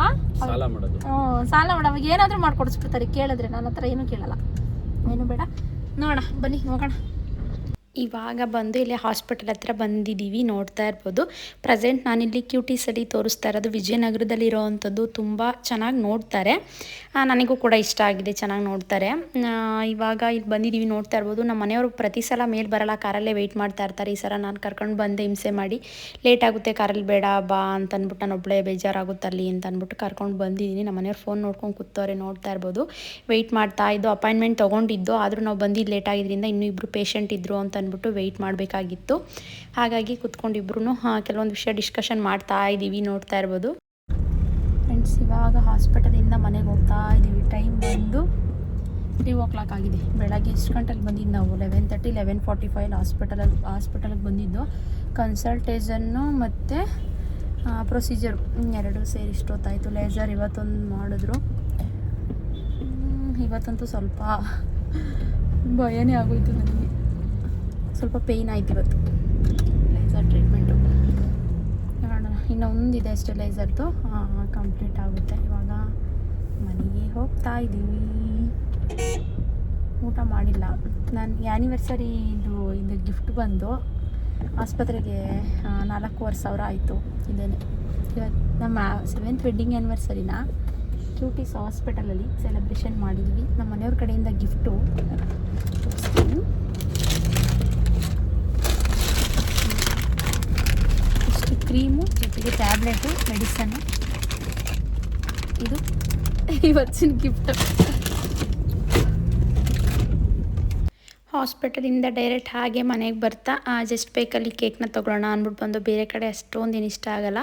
ಹಾ
ಸಾಲ ಮಾಡೋದು.
ಹ್ಮ್, ಸಾಲ ಮಾಡ ಅವಾಗ ಏನಾದರೂ ಮಾಡ್ಕೊಡಿಸ್ಬಿಡ್ತಾರೆ ಕೇಳಿದ್ರೆ. ನನ್ನ ಹತ್ರ ಏನು ಕೇಳಲ್ಲ. ಏನು ಬೇಡ. ನೋಡೋಣ ಬನ್ನಿ ಹೋಗೋಣ.
ಇವಾಗ ಬಂದು ಇಲ್ಲಿ ಹಾಸ್ಪಿಟಲ್ ಹತ್ರ ಬಂದಿದ್ದೀವಿ, ನೋಡ್ತಾ ಇರ್ಬೋದು. ಪ್ರೆಸೆಂಟ್ ನಾನಿಲ್ಲಿ ಕ್ಯೂಟಿಸಲ್ಲಿ ತೋರಿಸ್ತಾ ಇರೋದು ವಿಜಯನಗರದಲ್ಲಿ ಇರೋವಂಥದ್ದು ತುಂಬ ಚೆನ್ನಾಗಿ ನೋಡ್ತಾರೆ. ನನಗೂ ಕೂಡ ಇಷ್ಟ ಆಗಿದೆ ಚೆನ್ನಾಗಿ ನೋಡ್ತಾರೆ. ಇವಾಗ ಇಲ್ಲಿ ಬಂದಿದ್ದೀವಿ, ನೋಡ್ತಾ ಇರ್ಬೋದು. ನಮ್ಮ ಮನೆಯವರು ಪ್ರತಿ ಸಲ ಮೇಲೆ ಬರಲ್ಲ, ಕಾರಲ್ಲೇ ವೆಯ್ಟ್ ಮಾಡ್ತಾ ಇರ್ತಾರೆ. ಈ ಸಲ ನಾನು ಕರ್ಕೊಂಡು ಬಂದೆ ಹಿಂಸೆ ಮಾಡಿ ಲೇಟ್ ಆಗುತ್ತೆ, ಕಾರಲ್ಲಿ ಬೇಡ, ಬಾ ಅಂತ ಅಂದ್ಬಿಟ್ಟು ನಾನು ಒಬ್ಬಳೇ ಬೇಜಾರಾಗುತ್ತೆ ಅಲ್ಲಿ ಅಂತ ಅಂದ್ಬಿಟ್ಟು ಕರ್ಕೊಂಡು ಬಂದಿದ್ದೀನಿ. ನಮ್ಮ ಮನೆಯವ್ರು ಫೋನ್ ನೋಡ್ಕೊಂಡು ಕೂತವ್ರೆ, ನೋಡ್ತಾ ಇರ್ಬೋದು. ವೆಯ್ಟ್ ಮಾಡ್ತಾ ಇದ್ದು ಅಪಾಯಿಂಟ್ಮೆಂಟ್ ತೊಗೊಂಡಿದ್ದು, ಆದರೂ ನಾವು ಬಂದಿದ್ದು ಲೇಟ್ ಆಗಿದ್ದರಿಂದ ಇನ್ನೂ ಇಬ್ಬರು ಪೇಷಂಟ್ ಇದ್ದರು ಅಂತ ಅಂದ್ಬಿಟ್ಟು ವೆಯ್ಟ್ ಮಾಡಬೇಕಾಗಿತ್ತು. ಹಾಗಾಗಿ ಕುತ್ಕೊಂಡಿಬ್ರು ಕೆಲವೊಂದು ವಿಷಯ ಡಿಸ್ಕಷನ್ ಮಾಡ್ತಾ ಇದ್ದೀವಿ ನೋಡ್ತಾ ಇರ್ಬೋದು. ಫ್ರೆಂಡ್ಸ್ ಇವಾಗ ಹಾಸ್ಪಿಟಲಿಂದ ಮನೆಗೆ ಹೋಗ್ತಾ ಇದ್ದೀವಿ ಟೈಮ್ ಬಂದು ತ್ರೀ ಓ ಕ್ಲಾಕ್ ಆಗಿದೆ. ಬೆಳಗ್ಗೆ ಎಷ್ಟು ಗಂಟೆಗೆ ಬಂದಿದ್ದು ನಾವು? Eleven thirty eleven forty five ಹಾಸ್ಪಿಟಲಲ್ಲಿ ಹಾಸ್ಪಿಟಲ್ಗೆ ಬಂದಿದ್ದು. ಕನ್ಸಲ್ಟೇಷನ್ನು ಮತ್ತು ಪ್ರೊಸೀಜರು ಎರಡು ಸೇರಿ ಇಷ್ಟೊತ್ತಾಯಿತು. ಲೇಸರ್ ಇವತ್ತೊಂದು ಮಾಡಿದ್ರು. ಇವತ್ತಂತೂ ಸ್ವಲ್ಪ ಭಯನೇ ಆಗೋಯ್ತು ನನಗೆ. ಸ್ವಲ್ಪ ಪೇಯ್ನ್ ಆಯ್ತು ಇವತ್ತು. ಲೈಸರ್ ಟ್ರೀಟ್ಮೆಂಟು ನೋಡೋಣ, ಇನ್ನು ಒಂದಿದೆ ಅಷ್ಟೇ ಲೈಸರ್ದು ಕಂಪ್ಲೀಟ್ ಆಗುತ್ತೆ. ಇವಾಗ ಮನೆಗೆ ಹೋಗ್ತಾ ಇದ್ದೀವಿ. ಊಟ ಮಾಡಿಲ್ಲ. ನಾನು ಆ್ಯನಿವರ್ಸರಿ ಇದು ಇದು ಗಿಫ್ಟ್ ಬಂದು ಆಸ್ಪತ್ರೆಗೆ ನಾಲ್ಕೂವರೆ ಸಾವಿರ ಆಯಿತು. ಇದೇನೆ. ಇವತ್ತು ನಮ್ಮ ಸೆವೆಂತ್ ವೆಡ್ಡಿಂಗ್ ಆ್ಯನಿವರ್ಸರಿನ ಕ್ಯೂಟಿಸ್ ಹಾಸ್ಪಿಟಲಲ್ಲಿ ಸೆಲೆಬ್ರೇಷನ್ ಮಾಡಿದ್ವಿ. ನಮ್ಮ ಮನೆಯವ್ರ ಕಡೆಯಿಂದ ಗಿಫ್ಟು ತೋರಿಸ್ತೀನಿ ಇಷ್ಟು ಕ್ರೀಮು ಜೊತೆಗೆ ಟ್ಯಾಬ್ಲೆಟು ಮೆಡಿಸನ್ನು ಇದು ಇವತ್ತಿನ ಗಿಫ್ಟ್ ಹಾಸ್ಪಿಟಲಿಂದ ಡೈರೆಕ್ಟ್ ಹಾಗೆ ಮನೆಗೆ ಬರ್ತಾ ಜಸ್ಟ್ ಬೇಕಲ್ಲಿ ಕೇಕ್ನ ತೊಗೊಳ್ಳೋಣ ಅಂದ್ಬಿಟ್ಟು ಬಂದು ಬೇರೆ ಕಡೆ ಅಷ್ಟೊಂದು ಏನು ಇಷ್ಟ ಆಗೋಲ್ಲ.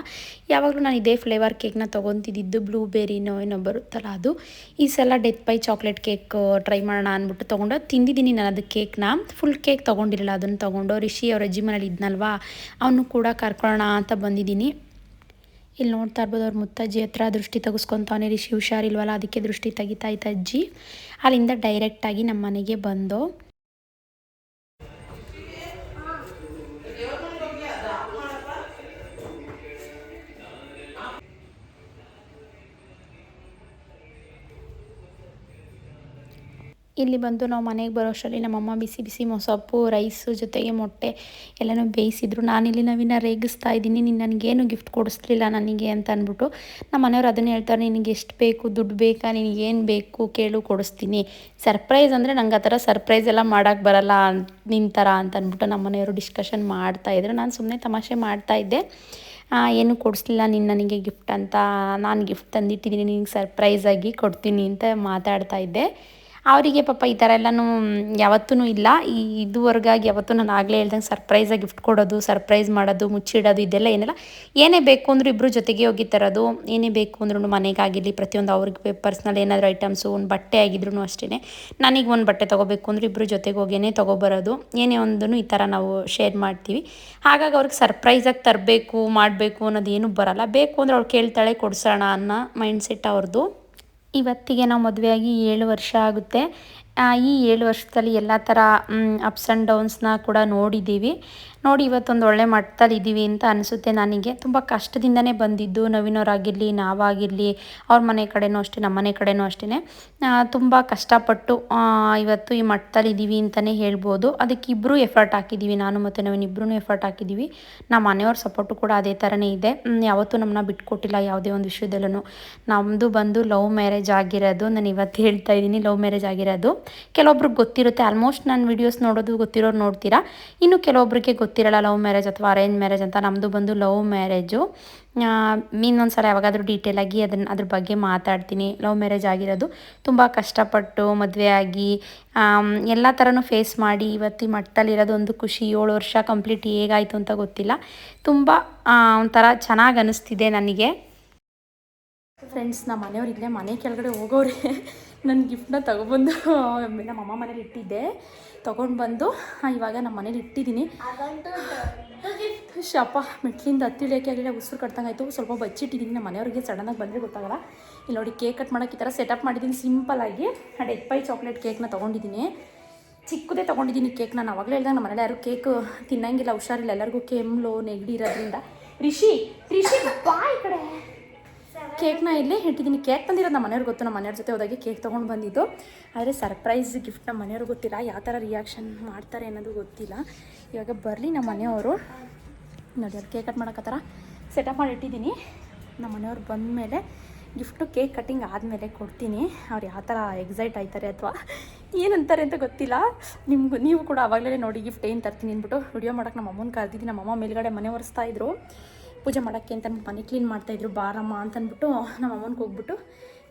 ಯಾವಾಗಲೂ ನಾನು ಇದೇ ಫ್ಲೇವರ್ ಕೇಕ್ನ ತೊಗೊತಿದ್ದಿದ್ದು ಬ್ಲೂಬೆರಿನೋ ಏನೋ ಬರುತ್ತಲ್ಲ ಅದು. ಈ ಸಲ death by chocolate cake try ಮಾಡೋಣ ಅಂದ್ಬಿಟ್ಟು ತೊಗೊಂಡು ತಿಂದಿದ್ದೀನಿ ನಾನು ಅದು ಕೇಕ್ನ ಫುಲ್ ಕೇಕ್ ತೊಗೊಂಡಿರಲಿಲ್ಲ ಅದನ್ನು ತೊಗೊಂಡು, ರಿಷಿ ಅವ್ರ ಅಜ್ಜಿ ಮನೇಲಿ ಇದ್ನಲ್ವಾ, ಅವನು ಕೂಡ ಕರ್ಕೊಳ್ಳೋಣ ಅಂತ ಬಂದಿದ್ದೀನಿ. ಇಲ್ಲಿ ನೋಡ್ತಾ ಇರ್ಬೋದು ಅವ್ರ ಮುತ್ತಜ್ಜಿ ಹತ್ರ ದೃಷ್ಟಿ ತೆಗೆಸ್ಕೊತಾನೆ, ರಿಷಿ ಹುಷಾರಿಲ್ವಲ್ಲ, ಅದಕ್ಕೆ ದೃಷ್ಟಿ ತೆಗಿತಾ ಅಜ್ಜಿ. ಅಲ್ಲಿಂದ ಡೈರೆಕ್ಟಾಗಿ ನಮ್ಮ ಮನೆಗೆ ಬಂದು ಇಲ್ಲಿ ಬಂದು ನಾವು ಮನೆಗೆ ಬರೋಷ್ಟರಲ್ಲಿ ನಮ್ಮಮ್ಮ ಬಿಸಿ ಬಿಸಿ ಮೊಸಪ್ಪು, ರೈಸು ಜೊತೆಗೆ ಮೊಟ್ಟೆ ಎಲ್ಲನೂ ಬೇಯಿಸಿದ್ರು. ನಾನಿಲ್ಲಿ ನವಿನ ರೇಗಿಸ್ತಾ ಇದ್ದೀನಿ. ನೀನು ನನಗೇನು ಗಿಫ್ಟ್ ಕೊಡಿಸ್ಲಿಲ್ಲ ನನಗೆ ಅಂತ ಅಂದ್ಬಿಟ್ಟು ನಮ್ಮ ಮನೆಯವ್ರು ಅದನ್ನು ಹೇಳ್ತಾರೆ, ನಿನಗೆ ಎಷ್ಟು ಬೇಕು, ದುಡ್ಡು ಬೇಕಾ ನಿನಗೇನು ಬೇಕು ಕೇಳು, ಕೊಡಿಸ್ತೀನಿ. ಸರ್ಪ್ರೈಸ್ ಅಂದರೆ ನಂಗೆ ಆ ಥರ ಸರ್ಪ್ರೈಸ್ ಎಲ್ಲ ಮಾಡೋಕ್ಕೆ ಬರಲ್ಲ ನಿನ್ನ ಥರ ಅಂತ ಅಂದ್ಬಿಟ್ಟು ನಮ್ಮ ಮನೆಯವರು ಡಿಸ್ಕಷನ್ ಮಾಡ್ತಾಯಿದ್ರು ನಾನು ಸುಮ್ಮನೆ ತಮಾಷೆ ಮಾಡ್ತಾ ಇದ್ದೆ. ಏನು ಕೊಡಿಸ್ಲಿಲ್ಲ, ನೀನು ನನಗೆ ಗಿಫ್ಟ್ ಅಂತ, ನಾನು ಗಿಫ್ಟ್ ತಂದಿಟ್ಟಿದ್ದೀನಿ, ನಿನಗೆ ಸರ್ಪ್ರೈಸಾಗಿ ಕೊಡ್ತೀನಿ ಅಂತ ಮಾತಾಡ್ತಾ ಇದ್ದೆ. ಅವರಿಗೆ ಪಾಪ ಈ ಥರ ಎಲ್ಲನೂ ಯಾವತ್ತೂ ಇಲ್ಲ. ಈ ಇದುವರೆಗಾಗಿ ಯಾವತ್ತೂ ನಾನು ಆಗಲೇ ಹೇಳ್ದಂಗೆ ಸರ್ಪ್ರೈಸಾಗಿ ಗಿಫ್ಟ್ ಕೊಡೋದು ಸರ್ಪ್ರೈಸ್ ಮಾಡೋದು, ಮುಚ್ಚಿಡೋದು ಇದೆಲ್ಲ ಏನಿಲ್ಲ. ಏನೇ ಬೇಕು ಅಂದರೂ ಇಬ್ಬರು ಜೊತೆಗೆ ಹೋಗಿ ತರೋದು, ಏನೇ ಬೇಕು ಅಂದ್ರೂ ಮನೆಗಾಗಿರಲಿ, ಪ್ರತಿಯೊಂದು ಅವ್ರಿಗೆ ಪರ್ಸ್ನಲ್ ಏನಾದರೂ ಐಟಮ್ಸು ಒಂದು ಬಟ್ಟೆ ಆಗಿದ್ರು ಅಷ್ಟೇ ನನಗೆ ಒಂದು ಬಟ್ಟೆ ತೊಗೋಬೇಕು ಅಂದ್ರೆ ಇಬ್ಬರು ಜೊತೆಗೆ ಹೋಗೇನೆ ತೊಗೊಬರೋದು. ಏನೇ ಒಂದೂ ಈ ಥರ ನಾವು ಶೇರ್ ಮಾಡ್ತೀವಿ. ಹಾಗಾಗಿ ಅವ್ರಿಗೆ ಸರ್ಪ್ರೈಸಾಗಿ ತರಬೇಕು, ಮಾಡಬೇಕು ಅನ್ನೋದು ಏನೂ ಬರಲ್ಲ. ಬೇಕು ಅಂದರೆ ಅವ್ರು ಕೇಳ್ತಾಳೆ, ಕೊಡ್ಸೋಣ ಅನ್ನೋ ಮೈಂಡ್ಸೆಟ್ ಅವ್ರದ್ದು ಇವತ್ತಿಗೆ ನಾವು ಮದುವೆಯಾಗಿ ಏಳು ವರ್ಷ ಆಗುತ್ತೆ. ಈ ಏಳು ವರ್ಷದಲ್ಲಿ ಎಲ್ಲ ಥರ ಅಪ್ಸ್ ಆ್ಯಂಡ್ ಡೌನ್ಸ್ನ ಕೂಡ ನೋಡಿದ್ದೀವಿ ನೋಡಿ, ಇವತ್ತೊಂದು ಒಳ್ಳೆ ಮಟ್ಟದಲ್ಲಿ ಇದ್ದೀವಿ ಅಂತ ಅನಿಸುತ್ತೆ ನನಗೆ. ತುಂಬ ಕಷ್ಟದಿಂದನೇ ಬಂದಿದ್ದು. ನವೀನವರಾಗಿರಲಿ ನಾವಾಗಿರಲಿ, ಅವ್ರ ಮನೆ ಕಡೆನೂ ಅಷ್ಟೇ, ನಮ್ಮ ಮನೆ ಕಡೆನೂ ಅಷ್ಟೇ ತುಂಬ ಕಷ್ಟಪಟ್ಟು ಇವತ್ತು ಈ ಮಟ್ಟದಲ್ಲಿ ಇದ್ದೀವಿ ಅಂತಲೇ ಹೇಳ್ಬೋದು. ಅದಕ್ಕೆ ಇಬ್ಬರೂ ಎಫರ್ಟ್ ಹಾಕಿದ್ದೀವಿ ನಾನು ಮತ್ತು ನವೀನ್ ಇಬ್ಬರೂ ಎಫರ್ಟ್ ಹಾಕಿದ್ದೀವಿ ನಮ್ಮ ಮನೆಯವ್ರ ಸಪೋರ್ಟು ಕೂಡ ಅದೇ ಥರನೇ ಇದೆ. ಯಾವತ್ತೂ ನಮ್ಮನ್ನ ಬಿಟ್ಕೊಟ್ಟಿಲ್ಲ ಯಾವುದೇ ಒಂದು ವಿಷಯದಲ್ಲೂ ನಮ್ಮದು ಬಂದು ಲವ್ ಮ್ಯಾರೇಜ್ ಆಗಿರೋದು. ನಾನು ಇವತ್ತು ಹೇಳ್ತಾ ಇದ್ದೀನಿ ಲವ್ ಮ್ಯಾರೇಜ್ ಆಗಿರೋದು. ಕೆಲವೊಬ್ರಿಗೆ ಗೊತ್ತಿರುತ್ತೆ. ಆಲ್ಮೋಸ್ಟ್ ನಾನು ವೀಡಿಯೋಸ್ ನೋಡೋದು ಗೊತ್ತಿರೋರು ನೋಡ್ತೀರಾ. ಇನ್ನು ಕೆಲವೊಬ್ರಿಗೆ ಗೊತ್ತಿರಲ್ಲ ಲವ್ ಮ್ಯಾರೇಜ್ ಅಥವಾ ಅರೇಂಜ್ ಮ್ಯಾರೇಜ್ ಅಂತ. ನಮ್ಮದು ಬಂದು ಲವ್ ಮ್ಯಾರೇಜು ಇನ್ನೊಂದು ಸಲ ಯಾವಾಗಾದರೂ ಡೀಟೇಲಾಗಿ ಅದನ್ನು, ಅದ್ರ ಬಗ್ಗೆ ಮಾತಾಡ್ತೀನಿ. ಲವ್ ಮ್ಯಾರೇಜ್ ಆಗಿರೋದು ತುಂಬ ಕಷ್ಟಪಟ್ಟು, ಮದುವೆ ಆಗಿ ಎಲ್ಲ ಥರನೂ ಫೇಸ್ ಮಾಡಿ ಇವತ್ತಿ ಮಟ್ಟದಲ್ಲಿರೋದು ಒಂದು ಖುಷಿ. ಏಳು ವರ್ಷ ಕಂಪ್ಲೀಟ್ ಹೇಗಾಯಿತು ಅಂತ ಗೊತ್ತಿಲ್ಲ. ತುಂಬ ಒಂಥರ ಚೆನ್ನಾಗಿ ಅನ್ನಿಸ್ತಿದೆ ನನಗೆ. ಫ್ರೆಂಡ್ಸ್ ನಮ್ಮ ಮನೆಯವ್ರು ಇಲ್ಲೇ ಮನೆ ಕೆಳಗಡೆ ಹೋಗೋರೆ. ನನ್ನ ಗಿಫ್ಟ್ನ ತೊಗೊಬಂದು ನಮ್ಮ ಅಮ್ಮ ಮನೇಲಿ ಇಟ್ಟಿದ್ದೆ. ತೊಗೊಂಡು ಬಂದು ಇವಾಗ ನಮ್ಮ ಮನೇಲಿ ಇಟ್ಟಿದ್ದೀನಿ ಶಪ್ಪ ಮೆಟ್ಲಿಂದ ಹತ್ತಿಳಿಯೋಕೆ ಆಗಲಿಲ್ಲ ಉಸಿರು ಕಟ್ದಂಗಾಯ್ತು ಸ್ವಲ್ಪ ಬಚ್ಚಿಟ್ಟಿದ್ದೀನಿ ನಮ್ಮ ಮನೆಯವ್ರಿಗೆ ಸಡನ್ನಾಗಿ ಬಂದರೆ ಗೊತ್ತಾಗಲ್ಲ. ಇಲ್ಲಿ ನೋಡಿ ಕೇಕ್ ಕಟ್ ಮಾಡೋಕ್ಕೆ ಈ ಥರ ಸೆಟಪ್ ಮಾಡಿದ್ದೀನಿ ಸಿಂಪಲಾಗಿ ಡೆಡ್ ಪೈ ಚಾಕ್ಲೇಟ್ ಕೇಕ್ನ ತೊಗೊಂಡಿದ್ದೀನಿ ಚಿಕ್ಕದೇ ತೊಗೊಂಡಿದ್ದೀನಿ ಕೇಕ್ ನಾನು ಅವಾಗಲೇ ಹೇಳ್ದಾಗ ನಮ್ಮ ಮನೇಲಿ ಯಾರು ಕೇಕ್ ತಿನ್ನಂಗಿಲ್ಲ ಹುಷಾರಿಲ್ಲ. ಎಲ್ಲರಿಗೂ ಕೆಮ್ಮಲು ನೆಗಡಿ ಇರೋದ್ರಿಂದ. ರಿಷಿ ರಿಷಿ ಬಾಯ್ ಕಡೆ. ಕೇಕ್ನ ಇಲ್ಲೇ ಇಟ್ಟಿದ್ದೀನಿ. ಕೇಕ್ ತಂದಿರೋದು ನಮ್ಮ ಮನೆಯವ್ರಿಗೆ ಗೊತ್ತು, ನಮ್ಮ ಮನೆಯವ್ರ ಜೊತೆ ಹೋದಾಗೆ ಕೇಕ್ ತೊಗೊಂಡು ಬಂದಿದ್ದು. ಆದರೆ ಸರ್ಪ್ರೈಸ್ ಗಿಫ್ಟ್ ನಮ್ಮ ಮನೆಯವ್ರಿಗೆ ಗೊತ್ತಿಲ್ಲ. ಯಾವ ಥರ ರಿಯಾಕ್ಷನ್ ಮಾಡ್ತಾರೆ ಅನ್ನೋದು ಗೊತ್ತಿಲ್ಲ. ಇವಾಗ ಬರಲಿ ನಮ್ಮ ಮನೆಯವರು. ನೋಡಿ ಕೇಕ್ ಕಟ್ ಮಾಡೋಕ್ಕತ್ತಾರ ಸೆಟಪ್ ಮಾಡಿ ಇಟ್ಟಿದ್ದೀನಿ. ನಮ್ಮ ಮನೆಯವ್ರು ಬಂದಮೇಲೆ ಗಿಫ್ಟು ಕೇಕ್ ಕಟ್ಟಿಂಗ್ ಆದಮೇಲೆ ಕೊಡ್ತೀನಿ. ಅವ್ರು ಯಾವ ಥರ ಎಕ್ಸೈಟ್ ಆಯ್ತಾರೆ ಅಥವಾ ಏನಂತಾರೆ ಅಂತ ಗೊತ್ತಿಲ್ಲ. ನಿಮ್ಗೆ, ನೀವು ಕೂಡ ಆವಾಗಲೇ ನೋಡಿ ಗಿಫ್ಟ್ ಏನು ತರ್ತೀನಿ ಅಂದ್ಬಿಟ್ಟು. ವಿಡಿಯೋ ಮಾಡೋಕ್ಕೆ ನಮ್ಮ ಅಮ್ಮನ ಕರೆದಿದ್ದೀನಿ. ನಮ್ಮ ಅಮ್ಮ ಮೇಲ್ಗಡೆ ಮನೆ ಒರೆಸ್ತಾ ಇದ್ರು. ಪೂಜೆ ಮಾಡೋಕ್ಕೆ ಅಂತ ಮನೆ ಕ್ಲೀನ್ ಮಾಡ್ತಾಯಿದ್ರು ಬಾರಮ್ಮ ಅಂತಂದ್ಬಿಟ್ಟು ನಮ್ಮ ಅಮ್ಮನಿಗೆ ಹೋಗ್ಬಿಟ್ಟು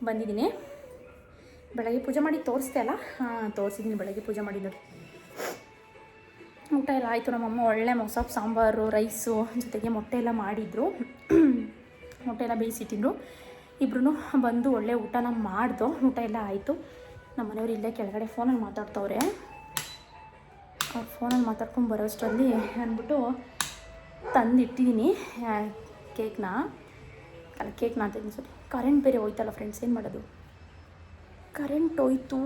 ಬಂದಿದ್ದೀನಿ. ಬೆಳಗ್ಗೆ ಪೂಜೆ ಮಾಡಿ ತೋರಿಸ್ದೆ ಅಲ್ಲ? ಹಾಂ ತೋರಿಸಿದ್ದೀನಿ ಬೆಳಗ್ಗೆ ಪೂಜೆ ಮಾಡಿ ನೋಡಿ ಊಟ ಎಲ್ಲ ಆಯಿತು ನಮ್ಮಮ್ಮ ಒಳ್ಳೆ ಮೊಸಪ್ ಸಾಂಬಾರು ರೈಸು ಜೊತೆಗೆ ಮೊಟ್ಟೆ ಎಲ್ಲ ಮಾಡಿದರು. ಮೊಟ್ಟೆ ಎಲ್ಲ ಬೇಯಿಸಿಟ್ಟಿದ್ರು. ಇಬ್ರು ಬಂದು ಒಳ್ಳೆ ಊಟನ ಮಾಡ್ದು, ಊಟ ಎಲ್ಲ ಆಯಿತು. ನಮ್ಮ ಮನೆಯವರು ಇಲ್ಲೇ ಕೆಳಗಡೆ ಫೋನಲ್ಲಿ ಮಾತಾಡ್ತವ್ರೆ. ಅವ್ರು ಫೋನಲ್ಲಿ ಮಾತಾಡ್ಕೊಂಡು ಬರೋಷ್ಟರಲ್ಲಿ ಅಂದ್ಬಿಟ್ಟು ತಂದಿಟ್ಟಿದ್ದೀನಿ ಕೇಕ್ನ. ಅಲ್ಲ ಕೇಕ್ ಮಾಡ್ತಿದ್ದೀನಿ ಸರಿ ಕರೆಂಟ್ ಬೇರೆ ಹೋಯ್ತಲ್ಲ ಫ್ರೆಂಡ್ಸ್ ಏನು ಮಾಡೋದು? ಕರೆಂಟ್ ಹೋಯ್ತು.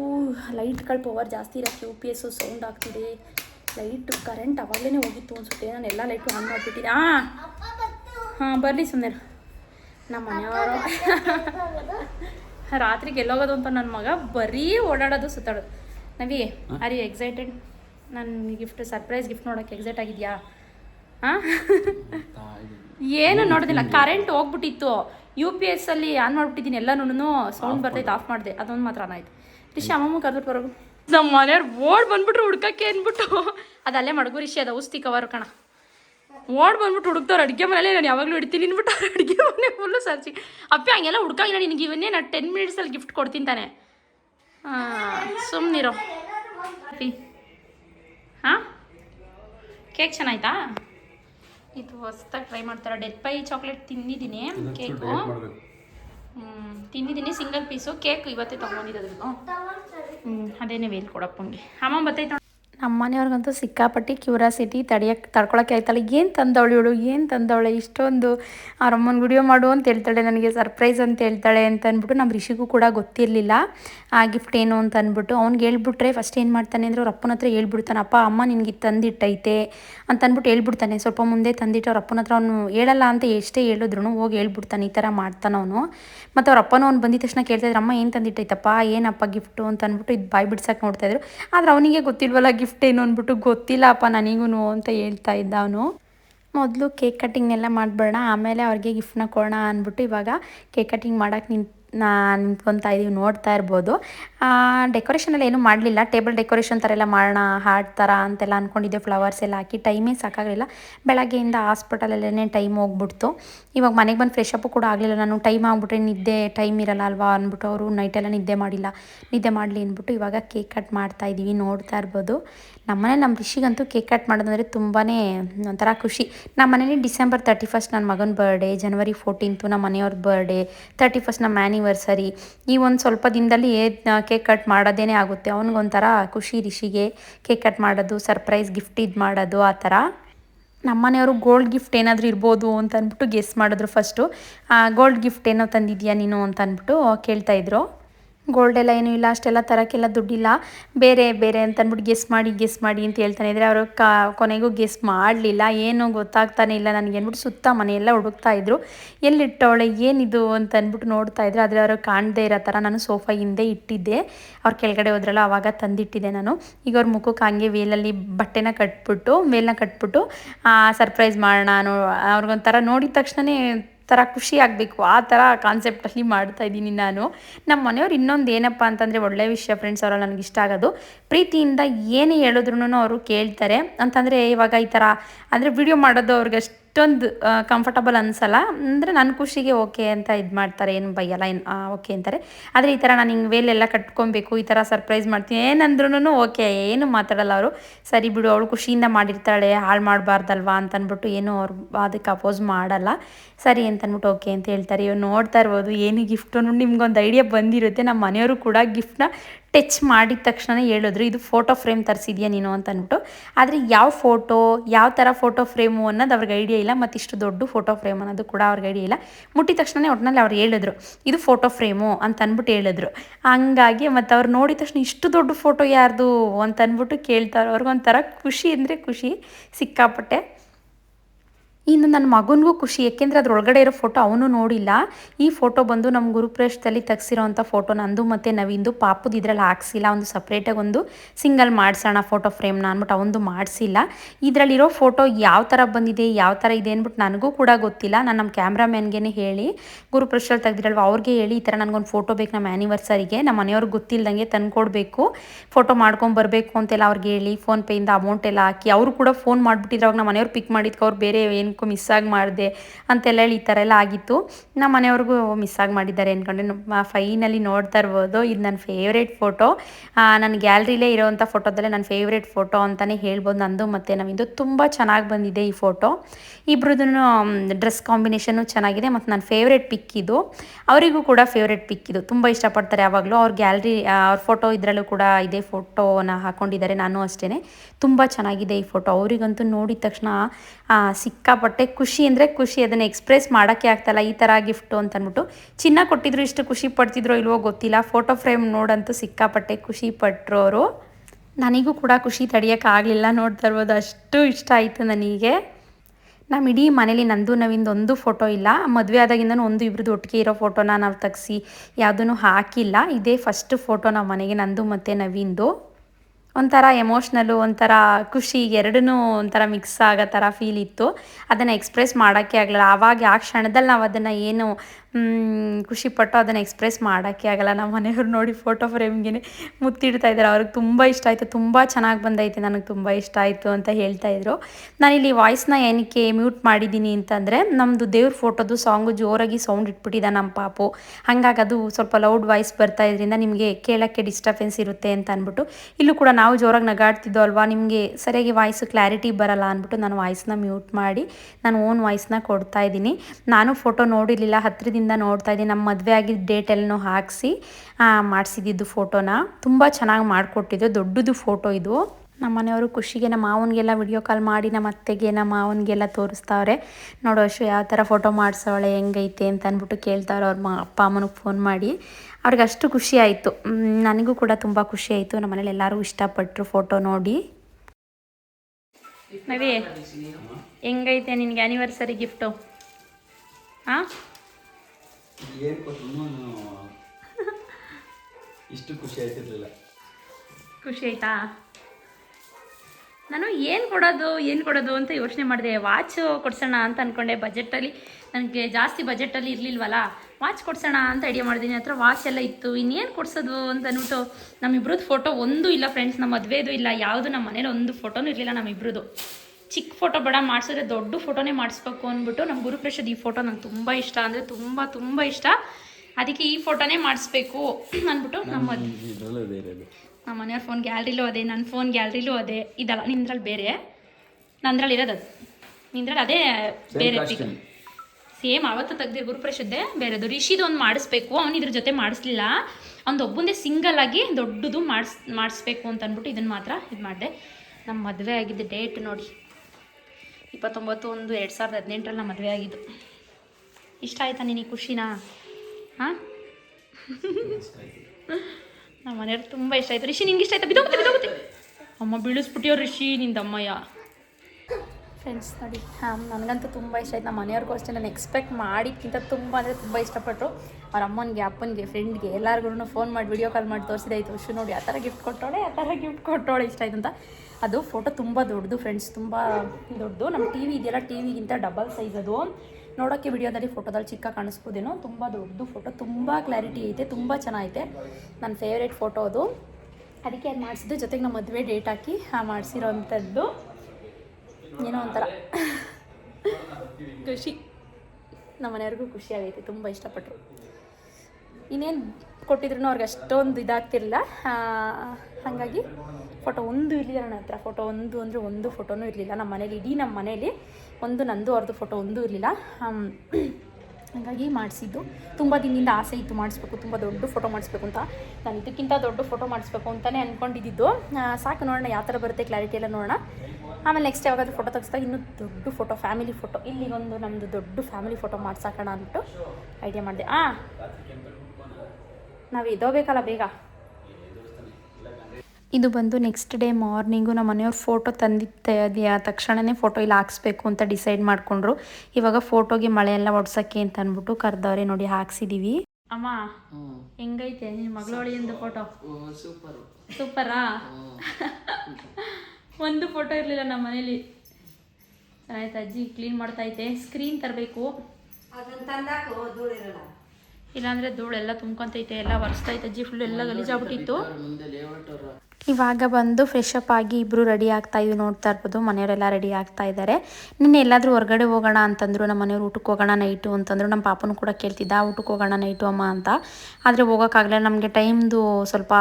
ಲೈಟ್ಗಳು ಪವರ್ ಜಾಸ್ತಿ ಇರೋಕ್ಕೆ ಯು ಪಿ ಎಸ್ಸು ಸೌಂಡ್ ಆಗ್ತಿದೆ. ಲೈಟ್ ಕರೆಂಟ್ ಅವಾಗಲೇ ಹೋಗಿತ್ತು ಅನ್ಸುತ್ತೆ. ನಾನು ಎಲ್ಲ ಲೈಟು ಆನ್ ಮಾಡಿಬಿಟ್ಟಿದ್ದೆ. ಹಾಂ ಹಾಂ ಬರಲಿ ಸುಮ್ಮನೆ ನಮ್ಮ ಮನೆಯವರು. ರಾತ್ರಿ ಗೆಲ್ಲೋಗೋದು ಅಂತ ನನ್ನ ಮಗ ಬರೀ ಓಡಾಡೋದು ಸುತ್ತಾಡೋದು. ನವಿ ಅರಿ ಎಕ್ಸೈಟೆಡ್ ನನ್ನ ಗಿಫ್ಟ್ ಸರ್ಪ್ರೈಸ್ ಗಿಫ್ಟ್ ನೋಡೋಕ್ಕೆ ಎಕ್ಸೈಟ್ ಆಗಿದೆಯಾ? ಏನು ನೋಡೋದಿಲ್ಲ. ಕರೆಂಟ್ ಹೋಗ್ಬಿಟ್ಟಿತ್ತು. ಯು ಪಿ ಎಸ್ ಅಲ್ಲಿ ಆನ್ ಮಾಡ್ಬಿಟ್ಟಿದ್ದೀನಿ ಎಲ್ಲನೂ ಸೌಂಡ್ ಬರ್ತೈತೆ ಆಫ್ ಮಾಡಿದೆ. ಅದೊಂದು ಮಾತ್ರ ಆನ್ ಆಯ್ತು. ರಿಷಿ ಅಮ್ಮಮ್ಮ ಕರೆದ್ಬಿಟ್ಟು ಬರೋದು ನಮ್ಮ ಮನೆಯವ್ರು ಓಡ್ ಬಂದ್ಬಿಟ್ರು ಹುಡ್ಕಕ್ಕೆ ಅಂದ್ಬಿಟ್ಟು. ಅದಲ್ಲೇ ಮಡಗು ರಿಷಿ ಅದ ಔಷಧಿ ಕವರ್ ಕಣ. ಓಡ್ ಬಂದ್ಬಿಟ್ಟು ಹುಡುಕ್ತವ್ರು ಅಡುಗೆ ಮನೇಲಿ ನಾನು ಯಾವಾಗಲೂ ಇಡ್ತೀನಿ ಅಂದ್ಬಿಟ್ಟು ಅವ್ರು ಅಡುಗೆ ಮನೆ ಫುಲ್ಲು ಸರ್ಚಿ ಅಪ್ಪ ಹಂಗೆಲ್ಲ ಹುಡ್ಕಾಗಿಲ್ಲ ನಿನಗೆ ಇವನ್ನೇ ನಾನು ಟೆನ್ ಮಿನಿಟ್ಸಲ್ಲಿ ಗಿಫ್ಟ್ ಕೊಡ್ತೀನಿ ತಾನೆ. ಸುಮ್ಮನಿರೋ ಅಪ್ಪಿ. ಹಾಂ? ಕೇಕ್ ಚೆನ್ನಾಯ್ತಾ? ಇದು ಹೊಸ್ದಾಗಿ ಟ್ರೈ ಮಾಡ್ತಾರೆ. ಡೆತ್ ಪೈ ಚಾಕ್ಲೇಟ್ ತಿಂದಿದ್ದೀನಿ ಕೇಕು. ಹ್ಞೂ ತಿಂದಿದ್ದೀನಿ ಸಿಂಗಲ್ ಪೀಸು ಕೇಕ್ ಇವತ್ತೇ ತೊಗೊಂಡಿದ್ದು ಹ್ಞೂ ಅದೇನೇ ವೇಲ್ ಕೊಡಪ್ಪಂಗೆ. ಅಮ್ಮ ಬತ್ತೈತೆ? ನಮ್ಮ ಮನೆಯವ್ರಿಗಂತೂ ಸಿಕ್ಕಾಪಟ್ಟಿ ಕ್ಯೂರಾಸಿಟಿ ತಡೆಯಕ್ಕೆ ತಡ್ಕೊಳಕ್ಕೆ ಆಯ್ತಲ್ಲ, ಏನು ತಂದವಳು ಇವಳು, ಏನು ತಂದವಳೆ, ಇಷ್ಟೊಂದು ಅವ್ರಮ್ಮನ ವಿಡಿಯೋ ಮಾಡು ಅಂತ ಹೇಳ್ತಾಳೆ, ನನಗೆ ಸರ್ಪ್ರೈಸ್ ಅಂತ ಹೇಳ್ತಾಳೆ ಅಂತ ಅಂದ್ಬಿಟ್ಟು ನಮ್ಮ ರಿಷಿಗೂ ಕೂಡ ಗೊತ್ತಿರಲಿಲ್ಲ, ಆ ಗಿಫ್ಟ್ ಏನು ಅಂತ ಅಂದ್ಬಿಟ್ಟು ಅವ್ನಿಗೆ ಹೇಳ್ಬಿಟ್ರೆ ಫಸ್ಟ್ ಏನು ಮಾಡ್ತಾನೆ ಅಂದರೆ ಅವ್ರ ಅಪ್ಪನ ಹತ್ರ ಹೇಳ್ಬಿಡ್ತಾನೆ, ಅಪ್ಪ, ಅಮ್ಮ ನಿನಗೆ ತಂದಿಟ್ಟೈತೆ ಅಂತ ಅಂದ್ಬಿಟ್ಟು ಹೇಳ್ಬಿಡ್ತಾನೆ, ಸ್ವಲ್ಪ ಮುಂದೆ ತಂದಿಟ್ಟು ಅವ್ರ ಅಪ್ಪನ ಹತ್ರ ಅವನು ಹೇಳಲ್ಲ ಅಂತ ಎಷ್ಟೇ ಹೇಳಿದ್ರು ಹೋಗಿ ಹೇಳ್ಬಿಡ್ತಾನೆ, ಈ ಥರ ಮಾಡ್ತಾನೆ ಅವನು. ಮತ್ತು ಅವ್ರ ಅಪ್ಪನ ಅವ್ನು ಬಂದಿದ ತಕ್ಷಣ ಕೇಳ್ತಾಯಿದ್ರು ಅಮ್ಮ, ಏನು ತಂದಿಟ್ಟೈತಪ್ಪ, ಏನಪ್ಪ ಗಿಫ್ಟು ಅಂತ ಅಂದ್ಬಿಟ್ಟು ಇದು ಬಾಯ್ ಬಿಡ್ಸಕ್ಕೆ ನೋಡ್ತಾಯಿದ್ರು ಆದರೆ ಅವನಿಗೆ ಗೊತ್ತಿಲ್ವಲ್ಲ ಗಿಫ್ಟ್ ಏನು ಅಂದ್ಬಿಟ್ಟು ಗೊತ್ತಿಲ್ಲಪ್ಪ ನನಗೂ ಅಂತ ಹೇಳ್ತಾ ಇದ್ದ ಅವನು ಮೊದಲು ಕೇಕ್ ಕಟ್ಟಿಂಗ್ನೆಲ್ಲ ಮಾಡಬೇಡ ಆಮೇಲೆ ಅವ್ರಿಗೆ ಗಿಫ್ಟ್ನ ಕೊಡೋಣ ಅಂದ್ಬಿಟ್ಟು ಇವಾಗ ಕೇಕ್ ಕಟ್ಟಿಂಗ್ ಮಾಡೋಕ್ಕೆ ನಿಂತು ನಿಂತ್ಕೊತಾ ಇದ್ದೀವಿ ನೋಡ್ತಾ ಇರ್ಬೋದು. ಡೆಕೋರೇಷನಲ್ಲಿ ಏನೂ ಮಾಡಲಿಲ್ಲ. ಟೇಬಲ್ ಡೆಕೋರೇಷನ್ ಥರ ಎಲ್ಲ ಮಾಡೋಣ ಹಾರ್ಟ್ ಥರ ಅಂತೆಲ್ಲ ಅಂದ್ಕೊಂಡಿದ್ದೆ ಫ್ಲವರ್ಸ್ ಎಲ್ಲ ಹಾಕಿ ಟೈಮೇ ಸಾಕಾಗಲಿಲ್ಲ. ಬೆಳಗ್ಗೆಯಿಂದ ಹಾಸ್ಪಿಟಲಲ್ಲೇ ಟೈಮ್ ಹೋಗ್ಬಿಡ್ತು. ಇವಾಗ ಮನೆಗೆ ಬಂದು ಫ್ರೆಶ್ ಅಪ್ಪು ಕೂಡ ಆಗಲಿಲ್ಲ. ನಾನು ಟೈಮ್ ಆಗಿಬಿಟ್ರೆ ನಿದ್ದೆ ಟೈಮ್ ಇರಲ್ಲ ಅಲ್ವಾ ಅಂದ್ಬಿಟ್ಟು ಅವರು ನೈಟೆಲ್ಲ ನಿದ್ದೆ ಮಾಡಿಲ್ಲ. ನಿದ್ದೆ ಮಾಡಲಿ ಅಂದ್ಬಿಟ್ಟು ಇವಾಗ ಕೇಕ್ ಕಟ್ ಮಾಡ್ತಾ ಇದ್ದೀವಿ ನೋಡ್ತಾ ಇರ್ಬೋದು. ನಮ್ಮನೆ ನಮ್ಮ ರಿಷಿಗಂತೂ ಕೇಕ್ ಕಟ್ ಮಾಡೋದಂದರೆ ತುಂಬಾ ಒಂಥರ ಖುಷಿ. ನಮ್ಮ ಮನೇಲಿ ಡಿಸೆಂಬರ್ ತರ್ಟಿ ಫಸ್ಟ್ ನನ್ನ ಮಗನ ಬರ್ಡೇ ಜನವರಿ ಫೋರ್ಟೀನ್ತು ನಮ್ಮ ಮನೆಯವ್ರ ಬರ್ಡೇ ತರ್ಟಿ ಫಸ್ಟ್ ನಮ್ಮ ಆ್ಯನಿವರ್ಸರಿ ಈ ಒಂದು ಸ್ವಲ್ಪ ದಿನದಲ್ಲಿ ಕೇಕ್ ಕಟ್ ಮಾಡೋದೇ ಆಗುತ್ತೆ. ಅವನಿಗೊಂಥರ ಖುಷಿ ರಿಷಿಗೆ ಕೇಕ್ ಕಟ್ ಮಾಡೋದು ಸರ್ಪ್ರೈಸ್ ಗಿಫ್ಟ್ ಇದು ಮಾಡೋದು, ಆ ಥರ. ನಮ್ಮ ಮನೆಯವರು ಗೋಲ್ಡ್ ಗಿಫ್ಟ್ ಏನಾದರೂ ಇರ್ಬೋದು ಅಂತ ಅಂದ್ಬಿಟ್ಟು ಗೆಸ್ ಮಾಡಿದ್ರು ಫಸ್ಟು ಗೋಲ್ಡ್ ಗಿಫ್ಟ್ ಏನೋ ತಂದಿದ್ಯಾ ನೀನು ಅಂತ ಅಂದ್ಬಿಟ್ಟು ಕೇಳ್ತಾಯಿದ್ರು ಗೋಲ್ಡ್ ಎಲ್ಲ ಏನೂ ಇಲ್ಲ, ಅಷ್ಟೆಲ್ಲ ತರೋಕ್ಕೆಲ್ಲ ದುಡ್ಡಿಲ್ಲ. ಬೇರೆ ಬೇರೆ ಅಂತ ಅಂದ್ಬಿಟ್ಟು ಗೆಸ್ ಮಾಡಿ ಗೆಸ್ ಮಾಡಿ ಅಂತ ಹೇಳ್ತಾನೆ ಇದ್ರೆ ಅವರು ಕ, ಕೊನೆಗೂ ಗೆಸ್ ಮಾಡಲಿಲ್ಲ. ಏನು ಗೊತ್ತಾಗ್ತಾನೆ ಇಲ್ಲ ನನಗೆ ಅಂದ್ಬಿಟ್ಟು ಸುತ್ತ ಮನೆಯೆಲ್ಲ ಹುಡುಕ್ತಾ ಇದ್ರು. ಎಲ್ಲಿಟ್ಟವಳೆ, ಏನಿದು ಅಂತ ಅಂದ್ಬಿಟ್ಟು ನೋಡ್ತಾ ಇದ್ರು. ಆದರೆ ಅವರು ಕಾಣದೇ ಇರೋ ಥರ ನಾನು ಸೋಫಾ ಹಿಂದೆ ಇಟ್ಟಿದ್ದೆ. ಅವ್ರ ಕೆಳಗಡೆ ಹೋದ್ರಲ್ಲ ಆವಾಗ ತಂದಿಟ್ಟಿದ್ದೆ ನಾನು. ಈಗ ಅವ್ರ ಮುಖಕ್ಕೆ ಹಂಗೆ ವೇಲಲ್ಲಿ ಬಟ್ಟೆನ ಕಟ್ಬಿಟ್ಟು ವೇಲನ್ನ ಕಟ್ಬಿಟ್ಟು ಸರ್ಪ್ರೈಸ್ ಮಾಡೋಣ ಅವ್ರಿಗೊಂಥರ ನೋಡಿದ ತಕ್ಷಣವೇ ಥರ ಖುಷಿ ಆಗಬೇಕು. ಆ ಥರ ಕಾನ್ಸೆಪ್ಟಲ್ಲಿ ಮಾಡ್ತಾ ಇದ್ದೀನಿ ನಾನು. ನಮ್ಮ ಮನೆಯವ್ರು ಇನ್ನೊಂದು ಏನಪ್ಪ ಅಂತಂದರೆ ಒಳ್ಳೆಯ ವಿಷಯ ಫ್ರೆಂಡ್ಸ್ ಅವರಲ್ಲಿ ನನಗೆ ಇಷ್ಟ ಆಗೋದು. ಪ್ರೀತಿಯಿಂದ ಏನೇ ಹೇಳಿದ್ರು ಅವರು ಕೇಳ್ತಾರೆ. ಅಂತಂದರೆ ಇವಾಗ ಈ ಥರ ಅಂದರೆ ವಿಡಿಯೋ ಮಾಡೋದು ಅವ್ರಿಗೆ ಅಷ್ಟೊಂದು ಕಂಫರ್ಟಬಲ್ ಅನಿಸಲ್ಲ. ಅಂದರೆ ನನ್ನ ಖುಷಿಗೆ ಓಕೆ ಅಂತ ಇದು ಮಾಡ್ತಾರೆ. ಏನು ಬೈಯಲ್ಲ, ಏನು ಓಕೆ ಅಂತಾರೆ. ಆದರೆ ಈ ಥರ ನಾನು ಹಿಂಗೆ ವೇಲೆಲ್ಲ ಕಟ್ಕೊಬೇಕು, ಈ ಥರ ಸರ್ಪ್ರೈಸ್ ಮಾಡ್ತೀನಿ ಏನಂದ್ರೂ ಓಕೆ ಏನು ಮಾತಾಡಲ್ಲ ಅವರು. ಸರಿ ಬಿಡು, ಅವಳು ಖುಷಿಯಿಂದ ಮಾಡಿರ್ತಾಳೆ, ಹಾಳು ಮಾಡಬಾರ್ದಲ್ವಾ ಅಂತ ಅಂದ್ಬಿಟ್ಟು ಏನು ಅವ್ರು ಅದಕ್ಕೆ ಅಪೋಸ್ ಮಾಡಲ್ಲ. ಸರಿ ಅಂತ ಅಂದ್ಬಿಟ್ಟು ಓಕೆ ಅಂತ ಹೇಳ್ತಾರೆ. ಇವ್ರು ನೋಡ್ತಾ ಇರ್ಬೋದು, ಏನು ಗಿಫ್ಟು ನಿಮ್ಗೊಂದು ಐಡಿಯಾ ಬಂದಿರುತ್ತೆ. ನಮ್ಮ ಮನೆಯವರು ಕೂಡ ಗಿಫ್ಟ್ನ ಟಚ್ ಮಾಡಿದ ತಕ್ಷಣ ಹೇಳಿದ್ರು, ಇದು ಫೋಟೋ ಫ್ರೇಮ್ ತರಿಸಿದ್ಯಾ ನೀನು? ಅಂತ ಅಂದ್ಬಿಟ್ಟು. ಆದರೆ ಯಾವ ಫೋಟೋ ಯಾವ ಥರ ಫೋಟೋ ಫ್ರೇಮು ಅನ್ನೋದು ಅವ್ರಿಗೆ ಐಡಿಯಾ ಇಲ್ಲ ಮತ್ತು ಇಷ್ಟು ದೊಡ್ಡ ಫೋಟೋ ಫ್ರೇಮ್ ಅನ್ನೋದು ಕೂಡ ಅವ್ರಿಗೆ ಐಡಿಯಾ ಇಲ್ಲ. ಮುಟ್ಟಿದ ತಕ್ಷಣ ಒಟ್ಟಿನಲ್ಲಿ ಅವ್ರು ಹೇಳಿದ್ರು, ಇದು ಫೋಟೋ ಫ್ರೇಮು ಅಂತ ಅಂದ್ಬಿಟ್ಟು ಹೇಳಿದ್ರು. ಹಂಗಾಗಿ ಮತ್ತು ಅವ್ರು ನೋಡಿದ ತಕ್ಷಣ ಇಷ್ಟು ದೊಡ್ಡ ಫೋಟೋ ಯಾರ್ದು? ಅಂತ ಅಂದ್ಬಿಟ್ಟು ಕೇಳ್ತಾರೆ. ಅವ್ರಿಗೊಂಥರ ಖುಷಿ ಅಂದರೆ ಖುಷಿ, ಸಿಕ್ಕಾಪಟ್ಟೆ. ಇನ್ನು ನನ್ನ ಮಗನಿಗೂ ಖುಷಿ ಏಕೆಂದರೆ ಅದರೊಳಗಡೆ ಇರೋ ಫೋಟೋ ಅವನು ನೋಡಿಲ್ಲ. ಈ ಫೋಟೋ ಬಂದು ನಮ್ಮ ಗುರುಪ್ರವೇಶದಲ್ಲಿ ತೆಗ್ಸಿರೋಂಥ ಫೋಟೋ ನಂದು ಮತ್ತು ನವೀಂದು ಪಾಪುದು ಇದರಲ್ಲಿ ಹಾಕ್ಸಿಲ್ಲ. ಒಂದು ಸಪ್ರೇಟಾಗಿ ಒಂದು ಸಿಂಗಲ್ ಮಾಡಿಸೋಣ ಫೋಟೋ ಫ್ರೇಮ್ನ ಅಂದ್ಬಿಟ್ಟು ಅವನು ಮಾಡಿಸಿಲ್ಲ. ಇದರಲ್ಲಿರೋ ಫೋಟೋ ಯಾವ ಥರ ಬಂದಿದೆ, ಯಾವ ಥರ ಇದೆ ಅಂದ್ಬಿಟ್ಟು ನನಗೂ ಕೂಡ ಗೊತ್ತಿಲ್ಲ. ನಾನು ನಮ್ಮ ಕ್ಯಾಮ್ರಾಮ್ಯಾನ್ಗೇ ಹೇಳಿ, ಗುರುಪ್ರವೇಶದಲ್ಲಿ ತೆಗ್ದಿರಲ್ವ, ಅವ್ರಿಗೆ ಹೇಳಿ ಈ ಥರ ನನಗೊಂದು ಫೋಟೋ ಬೇಕು ನಮ್ಮ ಆ್ಯನಿವರ್ಸರಿಗೆ ನಮ್ಮ ಮನೆಯವ್ರಿಗೆ ಗೊತ್ತಿಲ್ಲದಂಗೆ ತಂದುಕೊಡ್ಬೇಕು ಫೋಟೋ ಮಾಡ್ಕೊಂಡು ಬರಬೇಕು ಅಂತೆಲ್ಲ ಅವ್ರಿಗೆ ಹೇಳಿ ಫೋನ್ಪೇಯಿಂದ ಅಮೌಂಟ್ ಎಲ್ಲ ಹಾಕಿ. ಅವರು ಕೂಡ ಫೋನ್ ಮಾಡಿಬಿಟ್ಟಿದ್ರು, ಅವಾಗ ನಮ್ಮ ಮನೆಯವ್ರು ಪಿಕ್ ಮಾಡಿದ್ಕೆ ಅವ್ರು ಬೇರೆ ಏನಕ್ಕೂ ಮಿಸ್ ಆಗಿ ಮಾಡಿದೆ ಅಂತೆಲ್ಲ ಹೇಳಿ ಈ ಥರ ಎಲ್ಲ ಆಗಿತ್ತು. ನಮ್ಮ ಮನೆಯವ್ರಿಗೂ ಮಿಸ್ ಆಗಿ ಮಾಡಿದ್ದಾರೆ ಅಂದ್ಕೊಂಡೆ ಫೈನಲಿ ನೋಡ್ತಾ ಇರ್ಬೋದು. ಇದು ನನ್ನ ಫೇವ್ರೇಟ್ ಫೋಟೋ ನನ್ನ ಗ್ಯಾಲ್ರಿಲೇ ಇರೋವಂಥ ಫೋಟೋದಲ್ಲೇ ನನ್ನ ಫೇವ್ರೇಟ್ ಫೋಟೋ ಅಂತಲೇ ಹೇಳ್ಬೋದು ನಂದು, ಮತ್ತು ನಮ್ಮಿಂದು ತುಂಬ ಚೆನ್ನಾಗಿ ಬಂದಿದೆ ಈ ಫೋಟೋ ಇಬ್ರದ್ದು ಡ್ರೆಸ್ ಕಾಂಬಿನೇಷನು ಚೆನ್ನಾಗಿದೆ, ಮತ್ತು ನನ್ನ ಫೇವ್ರೇಟ್ ಪಿಕ್ ಇದು. ಅವರಿಗೂ ಕೂಡ ಫೇವ್ರೇಟ್ ಪಿಕ್ ಇದು. ತುಂಬ ಇಷ್ಟಪಡ್ತಾರೆ ಯಾವಾಗಲೂ. ಅವ್ರ ಗ್ಯಾಲ್ರಿ ಅವ್ರ ಫೋಟೋ ಇದರಲ್ಲೂ ಕೂಡ ಇದೇ ಫೋಟೋನ ಹಾಕೊಂಡಿದ್ದಾರೆ. ನಾನು ಅಷ್ಟೇ ತುಂಬ ಚೆನ್ನಾಗಿದೆ ಈ ಫೋಟೋ ಅವರಿಗಂತೂ ನೋಡಿದ ತಕ್ಷಣ ಸಿಕ್ಕಾಪಟ್ಟೆ ಖುಷಿ ಅಂದರೆ ಖುಷಿ, ಅದನ್ನು ಎಕ್ಸ್ಪ್ರೆಸ್ ಮಾಡೋಕ್ಕೆ ಆಗ್ತಾಯಿಲ್ಲ ಈ ಥರ ಗಿಫ್ಟು ಅಂತ ಅಂದ್ಬಿಟ್ಟು. ಚಿನ್ನ ಕೊಟ್ಟಿದ್ರು ಇಷ್ಟು ಖುಷಿ ಪಡ್ತಿದ್ರೋ ಇಲ್ವೋ ಗೊತ್ತಿಲ್ಲ. ಫೋಟೋ ಫ್ರೇಮ್ ನೋಡಂತೂ ಸಿಕ್ಕಾಪಟ್ಟೆ ಖುಷಿ ಪಟ್ಟರು ಅವರು ನನಗೂ ಕೂಡ ಖುಷಿ ತಡೆಯೋಕ್ಕಾಗಲಿಲ್ಲ ನೋಡ್ತಾ ಇರ್ಬೋದು. ಅಷ್ಟು ಇಷ್ಟ ಆಯಿತು ನನಗೆ. ನಮ್ಮ ಇಡೀ ಮನೇಲಿ ನಂದು, ನವಿಂದು ಒಂದು ಫೋಟೋ ಇಲ್ಲ. ಮದುವೆ ಆದಾಗಿಂದನೂ ಒಂದು, ಇಬ್ರದ್ದು ಒಟ್ಟಿಗೆ ಇರೋ ಫೋಟೋನ ನಾವು ತೆಗ್ಸಿ, ಯಾವುದನ್ನು ಹಾಕಿಲ್ಲ. ಇದೇ ಫಸ್ಟ್ ಫೋಟೋ ನಮ್ಮ ಮನೆಗೆ, ನಂದು ಮತ್ತು ನವಿಂದು. ಒಂಥರ ಎಮೋಷ್ನಲ್ಲು ಒಂಥರ ಖುಷಿ ಎರಡೂ ಒಂಥರ ಮಿಕ್ಸ್ ಆಗೋ ಥರ ಫೀಲ್ ಇತ್ತು. ಅದನ್ನು ಎಕ್ಸ್ಪ್ರೆಸ್ ಮಾಡೋಕ್ಕೆ ಆಗಲಿಲ್ಲ. ಆವಾಗ ಆ ಕ್ಷಣದಲ್ಲಿ ನಾವು ಅದನ್ನು ಏನು ಖುಷಿಪಟ್ಟು ಅದನ್ನು ಎಕ್ಸ್ಪ್ರೆಸ್ ಮಾಡೋಕ್ಕೆ ಆಗಲ್ಲ. ನಮ್ಮ ಮನೆಯವ್ರು ನೋಡಿ ಫೋಟೋ ಫ್ರೇಮ್ಗೆ ಮುತ್ತಿಡ್ತಾ ಇದ್ದಾರೆ. ಅವ್ರಿಗೆ ತುಂಬ ಇಷ್ಟ ಆಯಿತು. ತುಂಬ ಚೆನ್ನಾಗಿ ಬಂದೈತೆ. ನನಗೆ ತುಂಬ ಇಷ್ಟ ಆಯಿತು ಅಂತ ಹೇಳ್ತಾ ಇದ್ರು. ನಾನಿಲ್ಲಿ ವಾಯ್ಸ್ನ ಏನಕ್ಕೆ ಮ್ಯೂಟ್ ಮಾಡಿದ್ದೀನಿ ಅಂತಂದರೆ ನಮ್ಮದು ದೇವ್ರ ಫೋಟೋದು ಸಾಂಗು ಜೋರಾಗಿ ಸೌಂಡ್ ಇಟ್ಬಿಟ್ಟಿದೆ ನಮ್ಮ ಪಾಪು. ಹಾಗಾಗಿ ಅದು ಸ್ವಲ್ಪ ಲೌಡ್ ವಾಯ್ಸ್ ಬರ್ತಾ ಇದ್ರಿಂದ ನಿಮಗೆ ಕೇಳೋಕ್ಕೆ ಡಿಸ್ಟರ್ಬೆನ್ಸ್ ಇರುತ್ತೆ ಅಂತ ಅಂದ್ಬಿಟ್ಟು, ಇಲ್ಲೂ ಕೂಡ ನಾವು ಜೋರಾಗಿ ನಗಾಡ್ತಿದ್ದೋ ಅಲ್ವಾ, ನಿಮಗೆ ಸರಿಯಾಗಿ ವಾಯ್ಸ್ ಕ್ಲಾರಿಟಿ ಬರಲ್ಲ ಅಂದ್ಬಿಟ್ಟು ನಾನು ವಾಯ್ಸ್ನ ಮ್ಯೂಟ್ ಮಾಡಿ, ನಾನು ಓನ್ ವಾಯ್ಸ್ನ ಕೊಡ್ತಾ ಇದ್ದೀನಿ. ನಾನು ಫೋಟೋ ನೋಡಿರಲಿಲ್ಲ. ಹತ್ತಿರದಿಂದ ನೋಡ್ತಾ ಇದ್ದೀನಿ. ನಮ್ಮ ಮದುವೆ ಆಗಿದ್ದ ಡೇಟ್ ಎಲ್ಲನೂ ಹಾಕಿಸಿ ಮಾಡಿಸಿದ್ದು ಫೋಟೋನ ತುಂಬ ಚೆನ್ನಾಗಿ ಮಾಡಿಕೊಟ್ಟಿದ್ದು, ದೊಡ್ಡದು ಫೋಟೋ ಇದು. ನಮ್ಮ ಮನೆಯವರು ಖುಷಿಗೆ ನಮ್ಮ ಮಾವನಿಗೆಲ್ಲ ವಿಡಿಯೋ ಕಾಲ್ ಮಾಡಿ ನಮ್ಮ ಅತ್ತೆಗೆ, ನಮ್ಮ ಮಾವನಿಗೆಲ್ಲ ತೋರಿಸ್ತಾವ್ರೆ. ನೋಡೋ ಅಷ್ಟು ಯಾವ ಥರ ಫೋಟೋ ಮಾಡಿಸೋಳೆ ಹೆಂಗೈತೆ ಅಂತ ಅಂದ್ಬಿಟ್ಟು ಕೇಳ್ತಾವ್ರೆ ಅವ್ರ ಅಪ್ಪ ಅಮ್ಮನಿಗೆ ಫೋನ್ ಮಾಡಿ. ಅವ್ರಿಗೆ ಅಷ್ಟು ಖುಷಿ ಆಯಿತು. ನನಗೂ ಕೂಡ ತುಂಬ ಖುಷಿ ಆಯಿತು. ನಮ್ಮ ಮನೇಲಿ ಎಲ್ಲರೂ ಇಷ್ಟಪಟ್ಟರು ಫೋಟೋ ನೋಡಿ. ಹೆಂಗೈತೆ ನಿನಗೆ ಆ್ಯನಿವರ್ಸರಿ ಗಿಫ್ಟು ಹಾಂ
ಏನು ಕೊಟ್ಟರು ಇಷ್ಟು ಖುಷಿ ಆಯ್ತಿರ್ಲಿಲ್ಲ.
ಖುಷಿ ಆಯ್ತಾ? ನಾನು ಏನು ಕೊಡೋದು ಏನು ಕೊಡೋದು ಅಂತ ಯೋಚನೆ ಮಾಡಿದೆ. ವಾಚ್ ಕೊಡ್ಸೋಣ ಅಂತ ಅಂದ್ಕೊಂಡೆ ಬಜೆಟಲ್ಲಿ ನನಗೆ ಜಾಸ್ತಿ ಬಜೆಟಲ್ಲಿ ಇರಲಿಲ್ವಲ್ಲ? ವಾಚ್ ಕೊಡ್ಸೋಣ ಅಂತ ಐಡಿಯಾ ಮಾಡಿದ್ದೀನಿ ಹತ್ರ ವಾಚ್ ಎಲ್ಲ ಇತ್ತು. ಇನ್ನೇನು ಕೊಡ್ಸೋದು ಅಂತ ಅಂದ್ಬಿಟ್ಟು ನಮ್ಮಿಬ್ರದ್ದು ಫೋಟೋ ಒಂದೂ ಇಲ್ಲ ಫ್ರೆಂಡ್ಸ್ ನಮ್ಮ ಮದುವೆದು ಇಲ್ಲ. ಯಾವುದು ನಮ್ಮ ಮನೇಲಿ ಒಂದು ಫೋಟೋನೂ ಇರಲಿಲ್ಲ ನಮ್ಮಿಬ್ರದ್ದು. ಚಿಕ್ಕ ಫೋಟೋ ಬೇಡ ಮಾಡಿಸಿದ್ರೆ ದೊಡ್ಡ ಫೋಟೋನೇ ಮಾಡಿಸ್ಬೇಕು ಅಂದ್ಬಿಟ್ಟು ನಮ್ಮ ಗುರುಪ್ರಸಾದ್ ಈ ಫೋಟೋ ನಂಗೆ ತುಂಬ ಇಷ್ಟ ಅಂದರೆ ತುಂಬ ತುಂಬ ಇಷ್ಟ. ಅದಕ್ಕೆ ಈ ಫೋಟೋನೇ ಮಾಡಿಸ್ಬೇಕು ಅಂದ್ಬಿಟ್ಟು ನಮ್ಮ ನಮ್ಮ ಮನೆಯವ್ರ ಫೋನ್ ಗ್ಯಾಲ್ರಿಲೂ ಅದೇ ನನ್ನ ಫೋನ್ ಗ್ಯಾಲ್ರಿಲೂ ಅದೇ. ಇದಲ್ಲ ನಿಂದ್ರಲ್ಲಿ ಬೇರೆ. ನಂದ್ರಲ್ಲಿ ಇರೋದು ಅದು. ನಿಂದ್ರಲ್ಲಿ ಅದೇ ಬೇರೆ ಸೇಮ್ ಅವತ್ತು ತೆಗ್ದಿರೋ ಗುರುಪ್ರಶದ್ದೆ ಬೇರೆದು. ರಿಷಿದು ಒಂದು ಮಾಡಿಸ್ಬೇಕು ಅವ್ನು ಇದ್ರ ಜೊತೆ ಮಾಡಿಸ್ಲಿಲ್ಲ. ಅವ್ನು ಒಬ್ಬಂದೇ ಸಿಂಗಲ್ ಆಗಿ ದೊಡ್ಡದು ಮಾಡಿಸ್ ಮಾಡಿಸ್ಬೇಕು ಅಂತ ಅಂದ್ಬಿಟ್ಟು ಇದನ್ನು ಮಾತ್ರ ಇದು ಮಾಡಿದೆ. ನಮ್ಮ ಮದುವೆ ಆಗಿದ್ದ ಡೇಟ್ ನೋಡಿ. ಇಪ್ಪತ್ತೊಂಬತ್ತು ಒಂದು ಎರಡು ಸಾವಿರದ ಹದಿನೆಂಟರಲ್ಲಿ ನಮ್ಮ ಮದುವೆ ಆಗಿದ್ದು. ಇಷ್ಟ ಆಯ್ತಾ ನಿನಗೆ ಖುಷಿನಾ? ಹಾಂ? ನಮ್ಮ ಮನೆಯವ್ರಿಗೆ ತುಂಬ ಇಷ್ಟ ಆಯ್ತು. ರಿಷಿ, ನಿಂಗೆ ಇಷ್ಟ ಆಯ್ತಾ? ಬಿದ್ದೋಗುತ್ತೆ ಬಿದ್ದೋಗುತ್ತೆ. ಅಮ್ಮ ಬೀಳಿಸ್ಬಿಟ್ಟಿಯೋ ರಿಷಿ, ನಿಂದಮ್ಮಯ್ಯ. ಫ್ರೆಂಡ್ಸ್, ನೋಡಿ ಹಾಂ ನನಗಂತೂ ತುಂಬ ಇಷ್ಟ ಆಯ್ತು. ನಮ್ಮ ಮನೆಯವ್ರಿಗೂ ಅಷ್ಟೇ, ನಾನು ಎಕ್ಸ್ಪೆಕ್ಟ್ ಮಾಡಿದ್ಕಿಂತ ತುಂಬ, ಅಂದರೆ ತುಂಬ ಇಷ್ಟಪಟ್ಟರು ಅವ್ರ ಅಮ್ಮನಿಗೆ, ಅಪ್ಪನಿಗೆ ಫ್ರೆಂಡ್ಗೆ ಎಲ್ಲರಿಗೂ ಫೋನ್ ಮಾಡಿ ವಿಡಿಯೋ ಕಾಲ್ ಮಾಡಿ ತೋರಿಸಿದಾಯ್ತು ಅಷ್ಟು ನೋಡಿ, ಆ ಥರ ಗಿಫ್ಟ್ ಕೊಟ್ಟೋಳೆ ಆ ಥರ ಗಿಫ್ಟ್ ಕೊಟ್ಟೋಳೆ ಇಷ್ಟ ಆಯ್ತು ಅಂತ. ಅದು ಫೋಟೋ ತುಂಬ ದೊಡ್ಡದು ಫ್ರೆಂಡ್ಸ್, ತುಂಬ ದೊಡ್ಡದು. ನಮ್ಮ ಟಿ ವಿ ಇದೆಯಲ್ಲ ಟಿ ವಿಗಿಂತ ಡಬಲ್ ಸೈಜ್ ಅದು. ನೋಡೋಕ್ಕೆ ವಿಡಿಯೋದಲ್ಲಿ ಫೋಟೋದಲ್ಲಿ ಚಿಕ್ಕ ಕಾಣಿಸ್ಬೋದೇನೋ, ತುಂಬ ದೊಡ್ಡದು ಫೋಟೋ ತುಂಬ ಕ್ಲಾರಿಟಿ ಐತೆ, ತುಂಬ ಚೆನ್ನಾಗೈತೆ. ನನ್ನ ಫೇವ್ರೇಟ್ ಫೋಟೋ ಅದು. ಅದಕ್ಕೆ ಅದು ಮಾಡಿಸಿದ್ದು, ಜೊತೆಗೆ ನಮ್ಮ ಮದುವೆ ಡೇಟ್ ಹಾಕಿ ಮಾಡಿಸಿರೋ ಅಂಥದ್ದು ಏನೋ ಒಂಥರ. ಖುಷಿ. ನಮ್ಮ ಮನೆಯವ್ರಿಗೂ ಖುಷಿ ಆಗೈತೆ ತುಂಬ ಇಷ್ಟಪಟ್ಟರು ಇನ್ನೇನು ಕೊಟ್ಟಿದ್ರು ಅವ್ರಿಗೆ ಅಷ್ಟೊಂದು ಇದಾಗ್ತಿರಲಿಲ್ಲ. ಹಾಗಾಗಿ ಫೋಟೋ ಒಂದು ಇರಲಿಲ್ಲ ನನ್ನ ಹತ್ರ. ಫೋಟೋ ಒಂದು ಅಂದರೆ ಒಂದು ಫೋಟೋನೂ ಇರಲಿಲ್ಲ. ನಮ್ಮ ಮನೇಲಿ ಇಡೀ ನಮ್ಮ ಮನೇಲಿ ಒಂದು ನಂದು ಅವ್ರದ್ದು ಫೋಟೋ ಒಂದೂ ಇರಲಿಲ್ಲ. ಹಾಗಾಗಿ ಮಾಡಿಸಿದ್ದು. ತುಂಬ ದಿನದಿಂದ ಆಸೆ ಇತ್ತು ಮಾಡಿಸ್ಬೇಕು ತುಂಬ ದೊಡ್ಡ ಫೋಟೋ ಮಾಡಿಸ್ಬೇಕು ಅಂತ. ನಾನು ಇದಕ್ಕಿಂತ ದೊಡ್ಡ ಫೋಟೋ ಮಾಡಿಸ್ಬೇಕು ಅಂತಲೇ ಅಂದ್ಕೊಂಡಿದ್ದು ಸಾಕು ನೋಡೋಣ ಯಾವ ಥರ ಬರುತ್ತೆ ಕ್ಲಾರಿಟಿ ಎಲ್ಲ ನೋಡೋಣ. ಆಮೇಲೆ ನೆಕ್ಸ್ಟ್ ಯಾವಾಗಾದ್ರೂ ಫೋಟೋ ತೆಗಿಸ್ದಾಗ ಇನ್ನೂ ದೊಡ್ಡ ಫೋಟೋ ಫ್ಯಾಮಿಲಿ ಫೋಟೋ ಇಲ್ಲಿಗೊಂದು ನಮ್ಮದು ದೊಡ್ಡ ಫ್ಯಾಮಿಲಿ ಫೋಟೋ ಮಾಡ್ಸಾಕೋಣ ಅಂದ್ಬಿಟ್ಟು ಐಡಿಯಾ ಮಾಡಿದೆ. ಆ ನಾವು ಇದೋಬೇಕಲ್ಲ ಬೇಗ. ಇದು ಬಂದು ನೆಕ್ಸ್ಟ್ ಡೇ ಮಾರ್ನಿಂಗು ನಮ್ಮ ಮನೆಯವ್ರು ಫೋಟೋ ತಂದಿದ್ದ ತಕ್ಷಣವೇ ಫೋಟೋ ಇಲ್ಲಿ ಹಾಕ್ಸ್ಬೇಕು ಅಂತ ಡಿಸೈಡ್ ಮಾಡಿಕೊಂಡ್ರು. ಇವಾಗ ಫೋಟೋಗೆ ಮಳೆ ಎಲ್ಲ ಒಡ್ಸೋಕ್ಕೆ ಅಂತ ಅಂದ್ಬಿಟ್ಟು ಕರೆದವ್ರೆ ನೋಡಿ ಹಾಕ್ಸಿದೀವಿ. ಅಮ್ಮ ಹೆಂಗೈತೆ ನಿನ್ನ ಮಗಳೊಳಿಯಿಂದ ಫೋಟೋ
ಸೂಪರ್
ಸೂಪರಾ ಒಂದು ಫೋಟೋ ಇರಲಿಲ್ಲ ನಮ್ಮ ಮನೇಲಿ. ಆಯ್ತು ಅಜ್ಜಿ ಕ್ಲೀನ್ ಮಾಡ್ತಾ ಮಾಡ್ತೈತೆ. ಸ್ಕ್ರೀನ್ ತರಬೇಕು. ಇಲ್ಲಾಂದ್ರೆ ಧೂಳೆಲ್ಲ ತುಂಬ್ಕೊಂತೈತೆ ಎಲ್ಲ ಒರೆಸ್ತೈತೆ ಅಜ್ಜಿ ಫುಲ್ ಎಲ್ಲ ಗಲೀಜಾಗ್ಬಿಟ್ಟಿತ್ತು.
ಮುಂದೆ ಲೇಔಟ್ ಅವರು.
ಇವಾಗ ಬಂದು ಫ್ರೆಶ್ ಅಪ್ ಆಗಿ ಇಬ್ಬರು ರೆಡಿ ಆಗ್ತಾ ಇದ್ವಿ ನೋಡ್ತಾ ಇರ್ಬೋದು. ಮನೆಯವರೆಲ್ಲ ರೆಡಿ ಆಗ್ತಾ ಇದ್ದಾರೆ ನಿನ್ನೆ ಎಲ್ಲಾದರೂ ಹೊರಗಡೆ ಹೋಗೋಣ ಅಂತಂದ್ರು, ನಮ್ಮ ಮನೆಯವ್ರು ಊಟಕ್ಕೆ ಹೋಗೋಣ ನೈಟು ಅಂತಂದ್ರು, ನಮ್ಮ ಪಾಪನು ಕೂಡ ಕೇಳ್ತಿದ್ದ ಊಟಕ್ಕೆ ಹೋಗೋಣ ನೈಟು ಅಮ್ಮ ಅಂತ. ಆದರೆ ಹೋಗೋಕ್ಕಾಗಲ್ಲ ನಮಗೆ ಟೈಮ್ದು ಸ್ವಲ್ಪ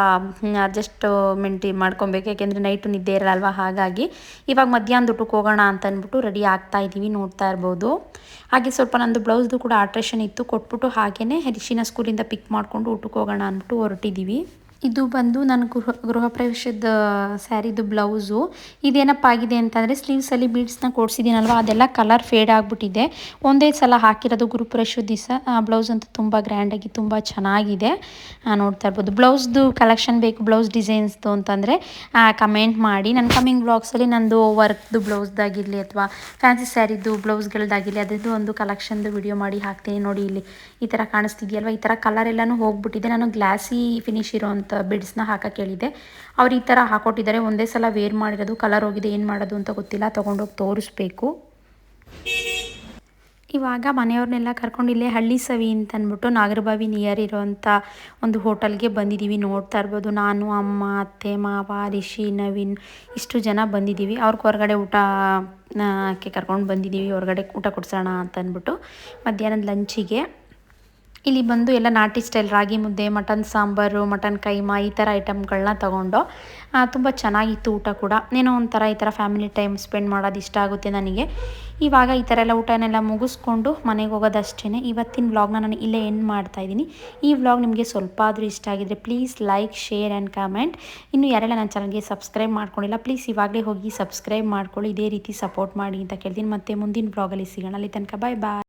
ಅಡ್ಜಸ್ಟ್ಮೆಂಟ್ ಮಾಡ್ಕೊಬೇಕು. ಯಾಕೆಂದರೆ ನೈಟು ನಿದ್ದೆ ಇರಲ್ಲ ಹಾಗಾಗಿ ಇವಾಗ ಮಧ್ಯಾಹ್ನದ ಊಟಕ್ಕೆ ಹೋಗೋಣ ಅಂತ ಅಂದ್ಬಿಟ್ಟು ರೆಡಿ ಆಗ್ತಾ ಇದ್ದೀವಿ ನೋಡ್ತಾ ಇರ್ಬೋದು. ಹಾಗೆ ಸ್ವಲ್ಪ ನಂದು ಬ್ಲೌಸ್ದು ಕೂಡ ಆಲ್ಟ್ರೇಷನ್ ಇತ್ತು. ಕೊಟ್ಬಿಟ್ಟು ಹಾಗೆಯೇ ಹರಿಶಿನ ಸ್ಕೂಲಿಂದ ಪಿಕ್ ಮಾಡಿಕೊಂಡು ಊಟಕ್ಕೆ ಹೋಗೋಣ ಅಂದ್ಬಿಟ್ಟು ಹೊರಟಿದ್ದೀವಿ. ಇದು ಬಂದು ನನ್ನ ಗೃಹ ಗೃಹ ಪ್ರವೇಶದ ಸ್ಯಾರಿದು ಬ್ಲೌಸು. ಇದೇನಪ್ಪ ಆಗಿದೆ ಅಂತಂದರೆ ಸ್ಲೀವ್ಸಲ್ಲಿ ಬೀಡ್ಸ್ನ ಕೊಡ್ಸಿದ್ದೀನಲ್ವ? ಅದೆಲ್ಲ ಕಲರ್ ಫೇಡ್ ಆಗಿಬಿಟ್ಟಿದೆ. ಒಂದೇ ಸಲ ಹಾಕಿರೋದು ಗುರುಪ್ರವೇಶದ ದಿವಸ ಬ್ಲೌಸ್ ಅಂತೂ ತುಂಬ ಗ್ರ್ಯಾಂಡಾಗಿ ತುಂಬ ಚೆನ್ನಾಗಿದೆ. ನೋಡ್ತಾ ಇರ್ಬೋದು. ಬ್ಲೌಸ್ದು ಕಲೆಕ್ಷನ್ ಬೇಕು, ಬ್ಲೌಸ್ ಡಿಸೈನ್ಸ್ದು ಅಂತಂದರೆ ಕಮೆಂಟ್ ಮಾಡಿ. ನನ್ನ ಕಮಿಂಗ್ ಬ್ಲಾಗ್ಸಲ್ಲಿ ನಂದು ವರ್ಕ್ದು ಬ್ಲೌಸ್ದಾಗಿರಲಿ ಅಥವಾ ಫ್ಯಾನ್ಸಿ ಸ್ಯಾರಿದು ಬ್ಲೌಸ್ಗಳದಾಗಿರಲಿ, ಅದರದ್ದು ಒಂದು ಕಲೆಕ್ಷನ್ದು ವಿಡಿಯೋ ಮಾಡಿ ಹಾಕ್ತೀನಿ ನೋಡಿ ಇಲ್ಲಿ. ಈ ಥರ ಕಾಣಿಸ್ತಿದೆಯಲ್ವ? ಈ ಥರ ಕಲರ್ ಎಲ್ಲನೂ ಹೋಗ್ಬಿಟ್ಟಿದೆ. ನಾನು ಗ್ಲಾಸಿ ಫಿನಿಶ್ ಇರೋವಂಥ ಬಿಡ್ಸ್ನ ಹಾಕಕ್ಕೆ ಹೇಳಿದೆ ಅವ್ರು ಈ ಥರ ಹಾಕೊಟ್ಟಿದ್ದಾರೆ. ಒಂದೇ ಸಲ ವೇರ್ ಮಾಡಿರೋದು ಕಲರ್ ಹೋಗಿದೆ, ಏನು ಮಾಡೋದು ಅಂತ ಗೊತ್ತಿಲ್ಲ. ತೊಗೊಂಡೋಗಿ ತೋರಿಸ್ಬೇಕು. ಇವಾಗ ಮನೆಯವ್ರನ್ನೆಲ್ಲ ಕರ್ಕೊಂಡು ಇಲ್ಲೇ ಹಳ್ಳಿ ಸವಿ ಅಂತ ಅಂದ್ಬಿಟ್ಟು ನಾಗರಬಾವಿ ನಿಯರ್ ಇರೋವಂಥ ಒಂದು ಹೋಟೆಲ್ಗೆ ಬಂದಿದ್ದೀವಿ. ನೋಡ್ತಾ ಇರ್ಬೋದು. ನಾನು, ಅಮ್ಮ, ಅತ್ತೆ, ಮಾವ, ರಿಷಿ, ನವೀನ್ ಇಷ್ಟು ಜನ ಬಂದಿದ್ದೀವಿ. ಅವ್ರಿಗೆ ಹೊರಗಡೆ ಊಟ ಕರ್ಕೊಂಡು ಬಂದಿದ್ದೀವಿ. ಹೊರಗಡೆ ಊಟ ಕೊಡ್ಸೋಣ ಅಂತ ಅಂದ್ಬಿಟ್ಟು ಮಧ್ಯಾಹ್ನದ ಲಂಚಿಗೆ ಇಲ್ಲಿ ಬಂದು ಎಲ್ಲ ನಾಟಿ ಸ್ಟೈಲ್ ರಾಗಿ ಮುದ್ದೆ ಮಟನ್ ಸಾಂಬಾರು ಮಟನ್ ಕೈಮಾ ಈ ಥರ ಐಟಮ್ಗಳನ್ನ ತೊಗೊಂಡು ತುಂಬ ಚೆನ್ನಾಗಿತ್ತು ಊಟ ಕೂಡ. ಏನೋ ಒಂಥರ ಈ ಥರ ಫ್ಯಾಮಿಲಿ ಟೈಮ್ ಸ್ಪೆಂಡ್ ಮಾಡೋದು ಇಷ್ಟ ಆಗುತ್ತೆ ನನಗೆ. ಇವಾಗ ಈ ಥರ ಎಲ್ಲ ಊಟನೆಲ್ಲ ಮುಗಿಸ್ಕೊಂಡು ಮನೆಗೆ ಹೋಗೋದಷ್ಟೇ ಇವತ್ತಿನ ವ್ಲಾಗ್ನ ನಾನು ಇಲ್ಲೇ ಎಂಡ್ ಮಾಡ್ತಾ ಇದ್ದೀನಿ. ಈ ವ್ಲಾಗ್ ನಿಮಗೆ ಸ್ವಲ್ಪ ಆದರೂ ಇಷ್ಟ ಆಗಿದ್ರೆ please like share and comment ಇನ್ನು ಯಾರೆಲ್ಲ ನನ್ನ ಚಾನಲ್ಗೆ ಸಬ್ಸ್ಕ್ರೈಬ್ ಮಾಡ್ಕೊಂಡಿಲ್ಲ ಪ್ಲೀಸ್ ಇವಾಗಲೇ ಹೋಗಿ ಸಬ್ಸ್ಕ್ರೈಬ್ ಮಾಡ್ಕೊಳ್ಳಿ. ಇದೇ ರೀತಿ ಸಪೋರ್ಟ್ ಮಾಡಿ ಅಂತ ಕೇಳ್ತೀನಿ. ಮತ್ತೆ ಮುಂದಿನ ವ್ಲಾಗಲ್ಲಿ ಸಿಗೋಣ. ಅಲ್ಲಿ ತನಕ ಬಾಯ್ ಬಾಯ್